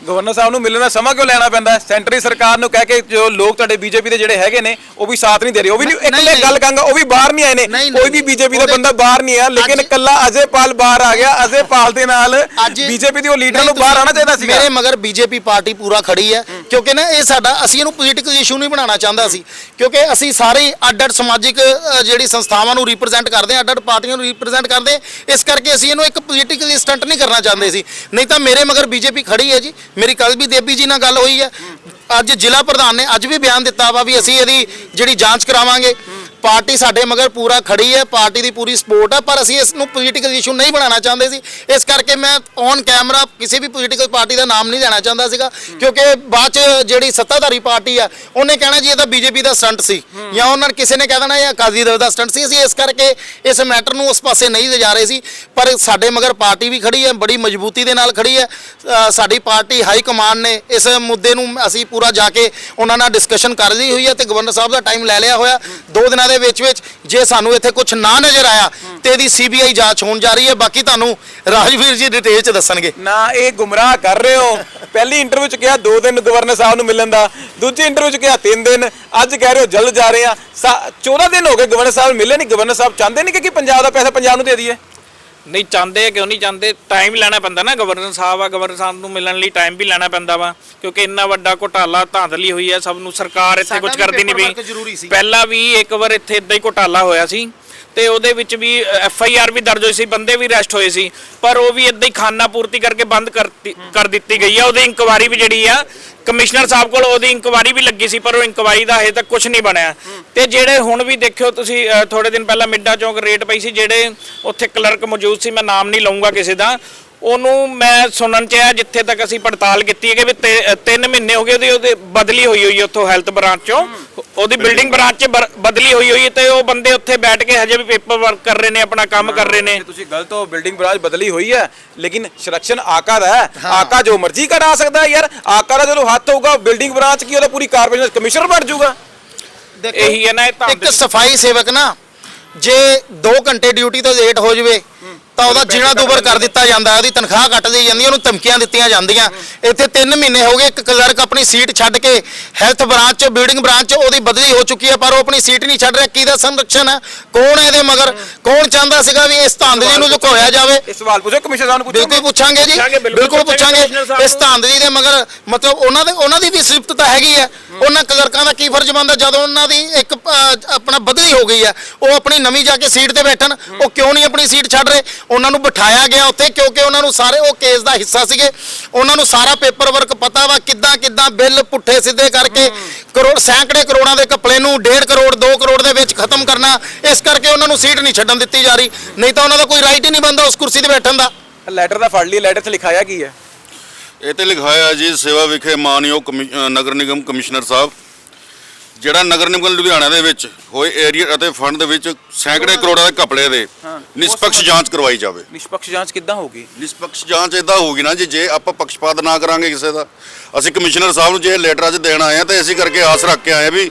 ਗਵਰਨਰ ਸਾਹਿਬ ਨੂੰ ਮਿਲਣ ਦਾ ਸਮਾਂ ਕਿਉਂ ਲੈਣਾ ਪੈਂਦਾ? ਸੈਂਟਰੀ ਸਰਕਾਰ ਨੂੰ ਕਹਿ ਕੇ ਜੋ ਲੋਕ ਤੁਹਾਡੇ ਬੀਜੇਪੀ ਦੇ ਜਿਹੜੇ ਹੈਗੇ ਨੇ ਉਹ ਵੀ ਸਾਥ ਨਹੀਂ ਦੇ ਰਹੇ ਉਹ ਵੀ ਨਹੀਂ ਨਹੀਂ। ਗੱਲ ਕਰਾਂਗਾ ਉਹ ਵੀ ਬਾਹਰ ਨਹੀਂ ਆਏ ਨੇ ਨਹੀਂ, ਕੋਈ ਵੀ। ਬੀਜੇਪੀ ਦਾ ਉਹਦੇ- ਬੰਦਾ ਬਾਹਰ ਨਹੀਂ ਆਇਆ ਲੇਕਿਨ ਅੱਜ- ਇਕੱਲਾ ਅਜੇਪਾਲ ਬਾਹਰ ਆ ਗਿਆ ਅਜੇਪਾਲ ਦੇ ਨਾਲ ਅੱਜ ਬੀਜੇਪੀ ਦੇ ਉਹ ਲੀਡਰ ਨੂੰ ਬਾਹਰ ਆਉਣਾ ਚਾਹੀਦਾ ਸੀਗਾ ਮੇਰੇ ਮਗਰ ਬੀਜੇਪੀ ਪਾਰਟੀ ਪੂਰਾ ਖੜੀ ਹੈ ਕਿਉਂਕਿ ਨਾ ਇਹ ਸਾਡਾ ਅਸੀਂ ਇਹਨੂੰ ਪੋਲੀਟੀਕਲ ਇਸ਼ੂ ਨਹੀਂ ਬਣਾਉਣਾ ਚਾਹੁੰਦਾ ਸੀ ਕਿਉਂਕਿ ਅਸੀਂ ਸਾਰੇ ਅੱਡ-ਅੱਡ ਸਮਾਜਿਕ ਅ, ਜਿਹੜੀ ਸੰਸਥਾਵਾਂ ਨੂੰ ਰਿਪਰੈਜ਼ੈਂਟ ਕਰਦੇ ਹਾਂ ਅੱਡ-ਅੱਡ ਪਾਰਟੀਆਂ ਨੂੰ ਰਿਪਰੈਜ਼ੈਂਟ ਕਰਦੇ ਹਾਂ। ਇਸ ਕਰਕੇ ਅਸੀਂ ਇਹਨੂੰ ਇੱਕ ਪੋਲੀਟੀਕਲ ਸਟੰਟ ਨਹੀਂ ਕਰਨਾ ਚਾਹੁੰਦੇ ਸੀ ਨਹੀਂ ਤਾਂ ਮੇਰੇ ਮਗਰ ਬੀਜੇਪੀ ਖੜੀ ਹੈ ਜੀ ਮੇਰੀ ਕੱਲ ਵੀ ਦੇਬੀ ਜੀ ਨਾਲ ਗੱਲ ਹੋਈ ਹੈ। ਅੱਜ ਜ਼ਿਲ੍ਹਾ ਪ੍ਰਧਾਨ ਨੇ ਅੱਜ ਵੀ ਬਿਆਨ ਦਿੱਤਾ ਵਾ ਵੀ ਅਸੀਂ ਇਹਦੀ ਜਿਹੜੀ ਜਾਂਚ ਕਰਾਵਾਂਗੇ। ਪਾਰਟੀ ਸਾਡੇ ਮਗਰ ਪੂਰਾ ਖੜੀ ਹੈ, ਪਾਰਟੀ ਦੀ ਪੂਰੀ ਸਪੋਰਟ ਹੈ, ਪਰ ਅਸੀਂ ਇਸ ਨੂੰ ਪੋਲੀਟੀਕਲ ਇਸ਼ੂ ਨਹੀਂ ਬਣਾਉਣਾ ਚਾਹੁੰਦੇ ਸੀ। ਇਸ ਕਰਕੇ ਮੈਂ ਔਨ ਕੈਮਰਾ ਕਿਸੇ ਵੀ ਪੋਲੀਟੀਕਲ ਪਾਰਟੀ ਦਾ ਨਾਮ ਨਹੀਂ ਲੈਣਾ ਚਾਹੁੰਦਾ ਸੀਗਾ, ਕਿਉਂਕਿ ਬਾਅਦ ਚ ਜਿਹੜੀ ਸੱਤਾਧਾਰੀ ਪਾਰਟੀ ਆ, ਉਹਨੇ ਕਹਿਣਾ ਜੀ, ਇਹ ਤਾਂ ਬੀਜੇਪੀ ਦਾ ਸਟੰਟ ਸੀ। ਜਾਂ ਉਹਨਾਂ ਨੇ ਕਿਸੇ ਨੇ ਕਹਿ ਦੇਣਾ, ਇਹ ਅਕਾਲੀ ਦਲ ਦਾ ਸਟੰਟ ਸੀ। ਅਸੀਂ ਇਸ ਕਰਕੇ ਇਸ ਮੈਟਰ ਨੂੰ ਉਸ ਪਾਸੇ ਨਹੀਂ ਲਿਜਾ ਰਹੇ ਸੀ, ਪਰ ਸਾਡੇ ਮਗਰ ਪਾਰਟੀ ਵੀ ਖੜੀ ਹੈ, ਬੜੀ ਮਜ਼ਬੂਤੀ ਦੇ ਨਾਲ ਖੜੀ ਹੈ। ਸਾਡੀ ਪਾਰਟੀ ਹਾਈ ਕਮਾਂਡ ਨੇ, ਇਸ ਮੁੱਦੇ ਨੂੰ ਅਸੀਂ ਪੂਰਾ ਜਾ ਕੇ ਉਹਨਾਂ ਨਾਲ ਡਿਸਕਸ਼ਨ ਕਰ ਲਈ ਹੋਈ ਹੈ ਤੇ ਗਵਰਨਰ ਸਾਹਿਬ ਦਾ ਟਾਈਮ ਲੈ ਲਿਆ ਹੋਇਆ। ਦੋ ਦਿਨਾਂ ਦੇ ਵਿੱਚ ਵਿੱਚ ਜੇ ਸਾਨੂੰ ਇੱਥੇ ਕੁਝ ਨਾ ਨਜ਼ਰ ਆਇਆ ਤੇ ਇਹਦੀ ਸੀਬੀਆਈ ਜਾਂਚ ਹੋਣ ਜਾ ਰਹੀ ਹੈ। ਬਾਕੀ ਤੁਹਾਨੂੰ ਰਾਜਵੀਰ ਜੀ ਡਿਟੇਲ ਚ ਦੱਸਣਗੇ। ਨਾ, ਇਹ ਗੁੰਮਰਾਹ ਕਰ ਰਹੇ ਹੋ। ਪਹਿਲੀ ਇੰਟਰਵਿਊ ਚ ਕਿਹਾ 2 ਦਿਨ ਗਵਰਨਰ ਸਾਹਿਬ ਨੂੰ ਮਿਲਣ ਦਾ। ਦੂਜੀ ਇੰਟਰਵਿਊ ਚ ਕਿਹਾ 3 ਦਿਨ। ਅੱਜ ਕਹਿ ਰਹੇ ਹੋ ਜਲਦ ਜਾ ਰਹੇ ਆ 14 ਦਿਨ ਹੋ ਗਏ ਗਵਰਨਰ ਸਾਹਿਬ ਮਿਲੇ ਨਹੀਂ ਗਵਰਨਰ ਸਾਹਿਬ ਚਾਹੁੰਦੇ ਨਹੀਂ ਕਿ ਪੰਜਾਬ ਦਾ ਪੈਸਾ ਪੰਜਾਬ ਨੂੰ ਦੇ ਦਈਏ। ਨਹੀਂ ਚਾਹੁੰਦੇ ਕਿਉਂ ਨਹੀਂ ਚਾਹੁੰਦੇ? ਟਾਈਮ ਲੈਣਾ ਪੈਂਦਾ ਨਾ ਗਵਰਨਰ ਸਾਹਿਬ ਆ ਗਵਰਨਰ ਸਾਹਿਬ ਨੂੰ ਮਿਲਣ ਲਈ ਟਾਈਮ ਵੀ ਲੈਣਾ ਪੈਂਦਾ ਵਾ ਕਿਉਂਕਿ ਇੰਨਾ ਵੱਡਾ ਘੁਟਾਲਾ ਧਾਂਦਲੀ ਹੋਈ ਹੈ ਸਭ ਨੂੰ ਸਰਕਾਰ ਇੱਥੇ ਕੁਝ ਵੀ ਕਰਦੀ ਨਹੀਂ ਵੀ ਸੀ। ਪਹਿਲਾਂ ਵੀ ਇੱਕ ਵਾਰ ਇੱਥੇ ਇਦਾਂ ਹੀ ਘੁਟਾਲਾ ਹੋਇਆ ਸੀ। ਤੇ ਉਹਦੇ ਵਿੱਚ ਵੀ ਐਫ ਆਈ ਆਰ ਵੀ ਦਰਜ ਹੋਈ ਸੀ ਬੰਦੇ ਵੀ ਅਰੈਸਟ ਹੋਏ ਸੀ ਪਰ ਉਹ ਵੀ ਇਦਾਂ ਹੀ ਖਾਨਾ ਪੂਰਤੀ ਕਰਕੇ ਬੰਦ ਕਰਤੀ ਕਰ ਦਿੱਤੀ ਗਈ ਆ। ਉਹਦੀ ਇਨਕੁਆਰੀ ਵੀ ਜਿਹੜੀ ਆ ਕਮਿਸ਼ਨਰ ਸਾਹਿਬ ਕੋਲ ਉਹਦੀ ਇਨਕੁਆਰੀ ਵੀ ਲੱਗੀ ਸੀ ਪਰ ਉਹ ਇਨਕੁਆਰੀ ਦਾ ਹਜੇ ਤੱਕ ਕੁਝ ਨਹੀਂ ਬਣਿਆ। ਤੇ ਜਿਹੜੇ ਹੁਣ ਵੀ ਦੇਖਿਓ ਤੁਸੀਂ ਅ, ਥੋੜੇ ਦਿਨ ਪਹਿਲਾਂ ਮਿੱਡਾ ਚੌਂਕ ਰੇਟ ਪਈ ਸੀ ਜਿਹੜੇ ਉੱਥੇ ਕਲਰਕ ਮੌਜੂਦ ਸੀ ਮੈਂ ਨਾਮ ਨਹੀਂ ਲਵਾਂਗਾ ਕਿਸੇ ਦਾ ਉਹਨੂੰ ਮੈਂ ਸੁਣਨ ਚ ਆਇਆ ਜਿੱਥੇ ਤੱਕ ਅਸੀਂ ਪੜਤਾਲ ਕੀਤੀ ਹੈ ਕਿ ਵੀ 3 ਮਹੀਨੇ ਹੋ ਗਏ ਉਹਦੀ ਉਹਦੇ ਬਦਲੀ ਹੋਈ ਹੋਈ ਹੈ ਉੱਥੋਂ ਹੈਲਥ ਬ੍ਰਾਂਚ ਚੋਂ। ਉਹਦੀ ਬਿਲਡਿੰਗ ਬ੍ਰਾਂਚ ਚ ਬਦਲੀ ਹੋਈ ਹੋਈ ਹੈ ਤੇ ਉਹ ਬੰਦੇ ਉੱਥੇ ਬੈਠ ਕੇ ਹਜੇ ਵੀ ਪੇਪਰ ਵਰਕ ਕਰ ਰਹੇ ਨੇ ਆਪਣਾ ਕੰਮ ਕਰ ਰਹੇ ਨੇ। ਤੁਸੀਂ ਗਲਤ ਹੋ ਬਿਲਡਿੰਗ ਬਰਾਜ ਬਦਲੀ ਹੋਈ ਹੈ ਲੇਕਿਨ ਸਿਲੈਕਸ਼ਨ ਆਕਾ ਦਾ ਹੈ। ਆਕਾ ਜੋ ਮਰਜ਼ੀ ਕਰਾ ਸਕਦਾ ਹੈ ਯਾਰ ਆਕਾ ਦਾ ਜਦੋਂ ਹੱਥ ਹੋਊਗਾ ਬਿਲਡਿੰਗ ਬ੍ਰਾਂਚ ਕੀ ਉਹਦਾ ਪੂਰੀ ਕਾਰਪੋਰੇਸ਼ਨ ਕਮਿਸ਼ਨਰ ਬਣ ਜਾਊਗਾ। ਦੇਖੋ, ਇਹੀ ਹੈ ਨਾ ਇਹ ਇੱਕ ਸਫ਼ਾਈ ਸੇਵਕ ਨਾ ਜੇ 2 ਘੰਟੇ ਡਿਊਟੀ ਤੋਂ ਲੇਟ ਹੋ ਜਵੇ ਤਾਂ ਉਹਦਾ ਜੀਣਾ ਦੁਬਰ ਕਰ ਦਿੱਤਾ ਜਾਂਦਾ ਉਹਦੀ ਤਨਖਾਹ ਕੱਟ ਦਿੱਤੀ ਜਾਂਦੀ ਉਹਨੂੰ ਧਮਕੀਆਂ ਦਿੱਤੀਆਂ ਜਾਂਦੀਆਂ। ਇੱਥੇ 3 ਮਹੀਨੇ ਹੋ ਗਏ ਇੱਕ ਕਲਰਕ ਆਪਣੀ ਸੀਟ ਛੱਡ ਕੇ ਹੈਲਥ ਬ੍ਰਾਂਚ ਚ ਬਿਲਡਿੰਗ ਬ੍ਰਾਂਚ ਚ ਉਹਦੀ ਬਦਲੀ ਹੋ ਚੁੱਕੀ ਹੈ ਪਰ ਉਹ ਆਪਣੀ ਸੀਟ ਨਹੀਂ ਛੱਡ ਰਿਹਾ। ਕਿਹਦਾ ਸੰਰਕਸ਼ਣ ਹੈ? ਕੌਣ ਹੈ ਇਹਦੇ ਮਗਰ? ਕੌਣ ਚਾਹੁੰਦਾ ਸੀਗਾ ਵੀ ਇਸ ਧਾਂਦਲੀ ਨੂੰ ਲੁਕਾਇਆ ਜਾਵੇ? ਇਹ ਸਵਾਲ ਪੁੱਛੋ ਕਮਿਸ਼ਨਰ ਸਾਹਿਬ ਨੂੰ ਪੁੱਛੋ। ਬਿਲਕੁਲ ਪੁੱਛਾਂਗੇ ਜੀ ਬਿਲਕੁਲ ਪੁੱਛਾਂਗੇ ਇਸ ਧਾਂਦਲੀ ਦੇ ਮਗਰ ਮਤਲਬ ਉਹਨਾਂ ਦੇ ਉਹਨਾਂ ਦੀ ਵੀ ਸਿਫਤਤਾ ਹੈਗੀ ਹੈ। ਉਹਨਾਂ ਕਲਰਕਾਂ ਦਾ ਕੀ ਫਰਜ਼ ਬਣਦਾ? ਜਦੋਂ ਉਹਨਾਂ ਦੀ ਇੱਕ ਆਪਣਾ ਬਦਲੀ ਹੋ ਗਈ ਹੈ ਉਹ ਆਪਣੀ ਨਵੀਂ ਜਾ ਕੇ ਸੀਟ ਤੇ ਬੈਠਣ ਉਹ ਕਿਉਂ ਨਹੀਂ ਆਪਣੀ ਸੀਟ ਛੱਡ ਰਹੇ? ਉਹਨਾਂ ਨੂੰ ਬਿਠਾਇਆ ਗਿਆ ਉੱਥੇ ਕਿਉਂਕਿ ਉਹਨਾਂ ਨੂੰ ਸਾਰੇ ਉਹ ਕੇਸ ਦਾ ਹਿੱਸਾ ਸੀਗੇ। ਉਹਨਾਂ ਨੂੰ ਸਾਰਾ ਪੇਪਰ ਵਰਕ ਪਤਾ ਵਾ ਕਿੱਦਾਂ ਕਿੱਦਾਂ ਬਿੱਲ ਪੁੱਠੇ ਸਿੱਧੇ ਕਰਕੇ ਕਰੋੜ ਸੈਂਕੜੇ ਕਰੋੜਾਂ ਦੇ ਘਪਲੇ ਨੂੰ 1.5 ਕਰੋੜ 2 ਕਰੋੜ ਦੇ ਵਿੱਚ ਖਤਮ ਕਰਨਾ ਇਸ ਕਰਕੇ ਉਹਨਾਂ ਨੂੰ ਸੀਟ ਨਹੀਂ ਛੱਡਣ ਦਿੱਤੀ ਜਾ ਰਹੀ। ਨਹੀਂ ਤਾਂ ਉਹਨਾਂ ਦਾ ਕੋਈ ਰਾਈਟ ਹੀ ਨਹੀਂ ਬਣਦਾ ਉਸ ਕੁਰਸੀ ਤੇ ਬੈਠਣ ਦਾ। ਲੈਟਰ ਦਾ ਫੜ ਲਈ ਲੈਟਰ 'ਚ ਲਿਖਾਇਆ ਕੀ ਹੈ? ਇਹ ਤੇ ਲਿਖਾਇਆ ਜੀ ਸੇਵਾ ਵਿਖੇ ਮਾਨਯੋਗ ਨਗਰ ਨਿਗਮ ਕਮਿਸ਼ਨਰ ਸਾਹਿਬ। ਜਿਹੜਾ ਨਗਰ ਨਿਗਮ ਲੁਧਿਆਣਾ ਦੇ ਵਿੱਚ ਹੋਏ ਏਰੀਆ ਅਤੇ ਫੰਡ ਦੇ ਵਿੱਚ ਸੈਂਕੜੇ ਕਰੋੜਾਂ ਦੇ ਘਪਲੇ ਦੇ। ਨਿਸ਼ਪਕਸ਼ ਜਾਂਚ ਕਰਵਾਈ ਜਾਵੇ। ਨਿਸ਼ਪਕਸ਼ ਜਾਂਚ ਕਿੱਦਾਂ ਹੋਗੀ ਨਿਸ਼ਪਕਸ਼ ਜਾਂਚ ਇਦਾਂ ਹੋਊਗੀ ਨਾ ਜੀ ਜੇ ਆਪਾਂ ਪੱਖਪਾਤ ਨਾ ਕਰਾਂਗੇ ਕਿਸੇ ਦਾ ਅਸੀਂ ਕਮਿਸ਼ਨਰ ਸਾਹਿਬ ਨੂੰ ਜੇ ਲੈਟਰ ਅੱਜ ਦੇਣ ਆਏ ਆ ਤੇ ਅਸੀਂ ਕਰਕੇ ਆਸ ਰੱਖ ਕੇ ਆਏ ਆ ਵੀ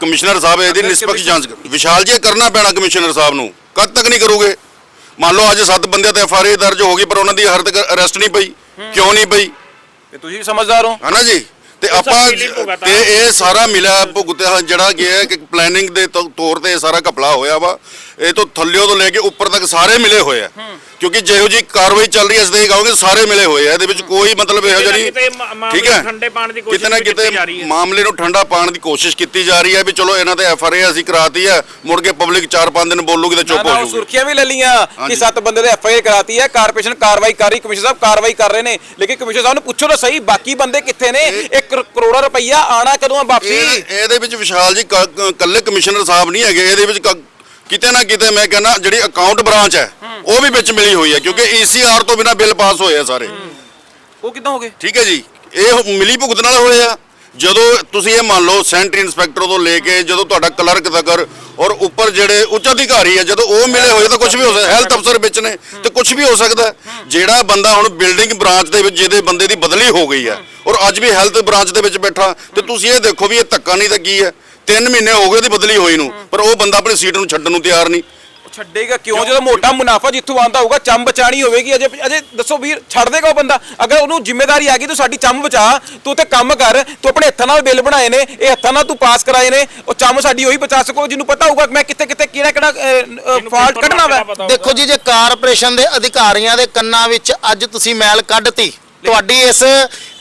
ਕਮਿਸ਼ਨਰ ਸਾਹਿਬ ਇਹਦੀ ਨਿਸ਼ਪਕਸ਼ ਜਾਂਚ ਵਿਸ਼ਾਲ ਜੀ ਕਰਨਾ ਪੈਣਾ ਕਮਿਸ਼ਨਰ ਸਾਹਿਬ ਨੂੰ। ਕਦ ਤੱਕ ਨਹੀਂ ਕਰੋਗੇ? ਮੰਨ ਲਓ ਅੱਜ ਸੱਤ ਬੰਦਿਆਂ ਤੇ ਐਫਆਰਆਈ ਦਰਜ ਹੋ ਗਈ ਪਰ ਉਹਨਾਂ ਦੀ ਹਰ ਤੱਕ ਅਰੈਸਟ ਨਹੀਂ ਪਈ। ਕਿਉਂ ਨਹੀਂ ਪਈ? ਤੇ ਤੁਸੀਂ ਵੀ ਸਮਝਦਾਰ ਹੋ? ਹਨਾ ਜੀ? ਤੇ ਆਪਾਂ ਭੁਗਤ। ਤੇ। ਇਹ ਸਾਰਾ ਮਿਲਿਆ ਭੁਗਤਿਆ ਜਿਹੜਾ ਗਿਆ ਕਿ ਪਲੈਨਿੰਗ ਦੇ ਤੌ- ਤੌਰ ਤੇ ਇਹ ਸਾਰਾ ਘਪਲਾ ਹੋਇਆ ਵਾ। ਇਹ ਤੋਂ ਥੱਲਿਓ ਤੋਂ ਲੈ ਕੇ ਉੱਪਰ ਤੱਕ ਸਾਰੇ ਮਿਲੇ ਹੋਏ ਆ। ਕਿਉਂਕਿ ਜਿਹੋ ਜੀ ਕਾਰਵਾਈ ਚੱਲ ਰਹੀ ਹੈ ਅਸੀਂ ਕਹਾਂਗੇ ਸਾਰੇ ਮਿਲੇ ਹੋਏ ਆ ਇਹਦੇ ਵਿੱਚ ਕੋਈ ਮਤਲਬ ਇਹੋ ਜਿਹਾ ਨਹੀਂ। ਠੀਕ ਹੈ? ਠੰਡੇ ਪਾਉਣ ਦੀ ਕੋਸ਼ਿਸ਼ ਕਿਤੇ ਨਾ ਵੀ ਕੀਤੀ। ਮਾਮਲੇ ਨੂੰ ਠੰਡਾ ਪਾਉਣ ਦੀ ਕੋਸ਼ਿਸ਼ ਕੀਤੀ ਜਾ ਰਹੀ ਹੈ ਵੀ ਚਲੋ ਇਹਨਾਂ ਤੇ ਐਫਆਰਆਈ ਅਸੀਂ ਕਰਾਤੀ ਹੈ ਮੁੜ ਕੇ ਪਬਲਿਕ 4-5 ਦਿਨ ਬੋਲੂਗੀ ਤਾਂ ਚੁੱਪ ਹੋ ਜਾਊਗੀ। ਸੁਰਖੀਆਂ ਵੀ ਲੈ ਲੀਆਂ ਕਿ। ਸੱਤ ਬੰਦੇ ਦੇ ਐਫ ਆਰ ਕਰਾਤੀ ਹੈ ਕਾਰਪੋਰੇਸ਼ਨ ਕਾਰਵਾਈ ਕਰ ਰਹੀ ਕਮਿਸ਼ਨਰ ਸਾਹਿਬ ਕਾਰਵਾਈ ਕਰ ਰਹੇ ਨੇ। ਲੇਕਿਨ ਕਮਿਸ਼ਨਰ ਸਾਹਿਬ ਨੂੰ ਪੁੱਛੋ ਤਾਂ ਸਹੀ ਬਾਕੀ ਬੰਦੇ ਕਿੱਥੇ ਨੇ? 1 ਕਰੋੜ ਰੁਪਈਆ ਆਣਾ ਕਦੋਂ ਆ ਵਾਪਸੀ? ਇਹ ਇਹਦੇ ਵਿੱਚ ਵਿਸ਼ਾਲ ਜੀ ਕੱਲੇ ਕਮਿਸ਼ਨਰ ਸਾਹਿਬ ਨਹੀਂ ਹੈਗੇ ਇਹਦੇ ਵਿੱਚ ਕਿਤੇ ਨਾ ਕਿਤੇ ਮੈਂ ਕਹਿੰਦਾ ਜਿਹੜੀ ਅਕਾਊਂਟ ਬ੍ਰਾਂਚ ਹੈ ਉਹ ਵੀ ਵਿੱਚ ਮਿਲੀ ਹੋਈ ਹੈ ਕਿਉਂਕਿ ਈਸੀਆਰ ਤੋਂ ਬਿਨਾ ਬਿੱਲ ਪਾਸ ਹੋਏ ਆ ਸਾਰੇ। ਉਹ ਕਿੱਦਾਂ ਹੋ ਗਏ? ਠੀਕ ਹੈ ਜੀ। ਇਹ ਮਿਲੀ ਭੁਗਤ ਨਾਲ ਹੋਏ ਆ। ਜਦੋਂ ਤੁਸੀਂ ਇਹ ਮੰਨ ਲਓ ਸੈਂਟਰ ਇੰਸਪੈਕਟਰ ਤੋਂ ਲੈ ਕੇ ਜਦੋਂ ਤੁਹਾਡਾ ਕਲਰਕ ਤੱਕ ਔਰ ਉੱਪਰ ਜਿਹੜੇ ਉੱਚ ਅਧਿਕਾਰੀ ਆ ਜਦੋਂ ਉਹ ਮਿਲੇ ਹੋਏ ਤਾਂ ਕੁਝ ਵੀ ਹੋ ਸਕਦਾ। ਹੈਲਥ ਅਫਸਰ ਵਿੱਚ ਨੇ ਤੇ ਕੁਝ ਵੀ ਹੋ ਸਕਦਾ। ਜਿਹੜਾ ਬੰਦਾ ਹੁਣ ਬਿਲਡਿੰਗ ਬ੍ਰਾਂਚ ਦੇ ਵਿੱਚ ਜਿਹਦੇ ਬੰਦੇ ਦੀ ਬਦਲੀ ਹੋ ਗਈ ਹੈ ਔਰ ਅੱਜ ਵੀ ਹੈਲਥ ਬ੍ਰਾਂਚ ਦੇ ਵਿੱਚ ਬੈਠਾ ਤੇ ਤੁਸੀਂ ਇਹ ਦੇਖੋ ਵੀ ਇਹ ਧੱਕਾ ਨਹੀਂ ਤਾਂ ਕੀ ਹੈ। 3 ਮਹੀਨੇ ਹੋ ਗਏ ਉਹਦੀ ਬਦਲੀ ਹੋਈ ਨੂੰ ਪਰ ਉਹ ਬੰਦਾ ਆਪਣੀ ਸੀਟ ਨੂੰ ਛੱਡਣ ਨੂੰ ਤਿਆਰ ਨਹੀਂ। ਛੱਡੇਗਾ ਕਿਉਂ? ਜਦੋਂ ਮੋਟਾ ਮੁਨਾਫਾ ਜਿੱਥੋਂ ਆਂਦਾ ਹੋਊਗਾ ਚੰਮ ਬਚਾਣੀ ਹੋਵੇਗੀ। ਅਜੇ ਅਜੇ ਦੱਸੋ ਵੀਰ ਛੱਡ ਦੇਗਾ ਉਹ ਬੰਦਾ? ਅਗਰ ਉਹਨੂੰ ਜ਼ਿੰਮੇਵਾਰੀ ਆ ਗਈ ਤੂੰ ਸਾਡੀ ਚੰਮ ਬਚਾ ਤੂੰ ਤੇ ਕੰਮ ਕਰ ਤੂੰ ਆਪਣੇ ਹੱਥਾਂ ਨਾਲ ਬਿੱਲ ਬਣਾਏ ਨੇ ਇਹ ਹੱਥਾਂ ਨਾਲ ਤੂੰ ਪਾਸ ਕਰਾਏ ਨੇ ਉਹ ਚੰਮ ਸਾਡੀ ਉਹੀ ਬਚਾ ਸਕੋ ਜਿਹਨੂੰ ਪਤਾ ਹੋਊਗਾ ਕਿ ਮੈਂ ਕਿੱਥੇ ਕਿੱਥੇ ਕਿਹੜਾ ਕਿਹੜਾ ਫਾਲਟ ਕੱਢਣਾ ਵਾ। ਦੇਖੋ ਜੀ ਜੇ ਕਾਰਪੋਰੇਸ਼ਨ ਦੇ ਅਧਿਕਾਰੀਆਂ ਦੇ ਕੰਨਾਂ ਵਿੱਚ ਅੱਜ ਤੁਸੀਂ ਮੈਲ ਕੱਢਤੀ ਤੁਹਾਡੀ ਇਸ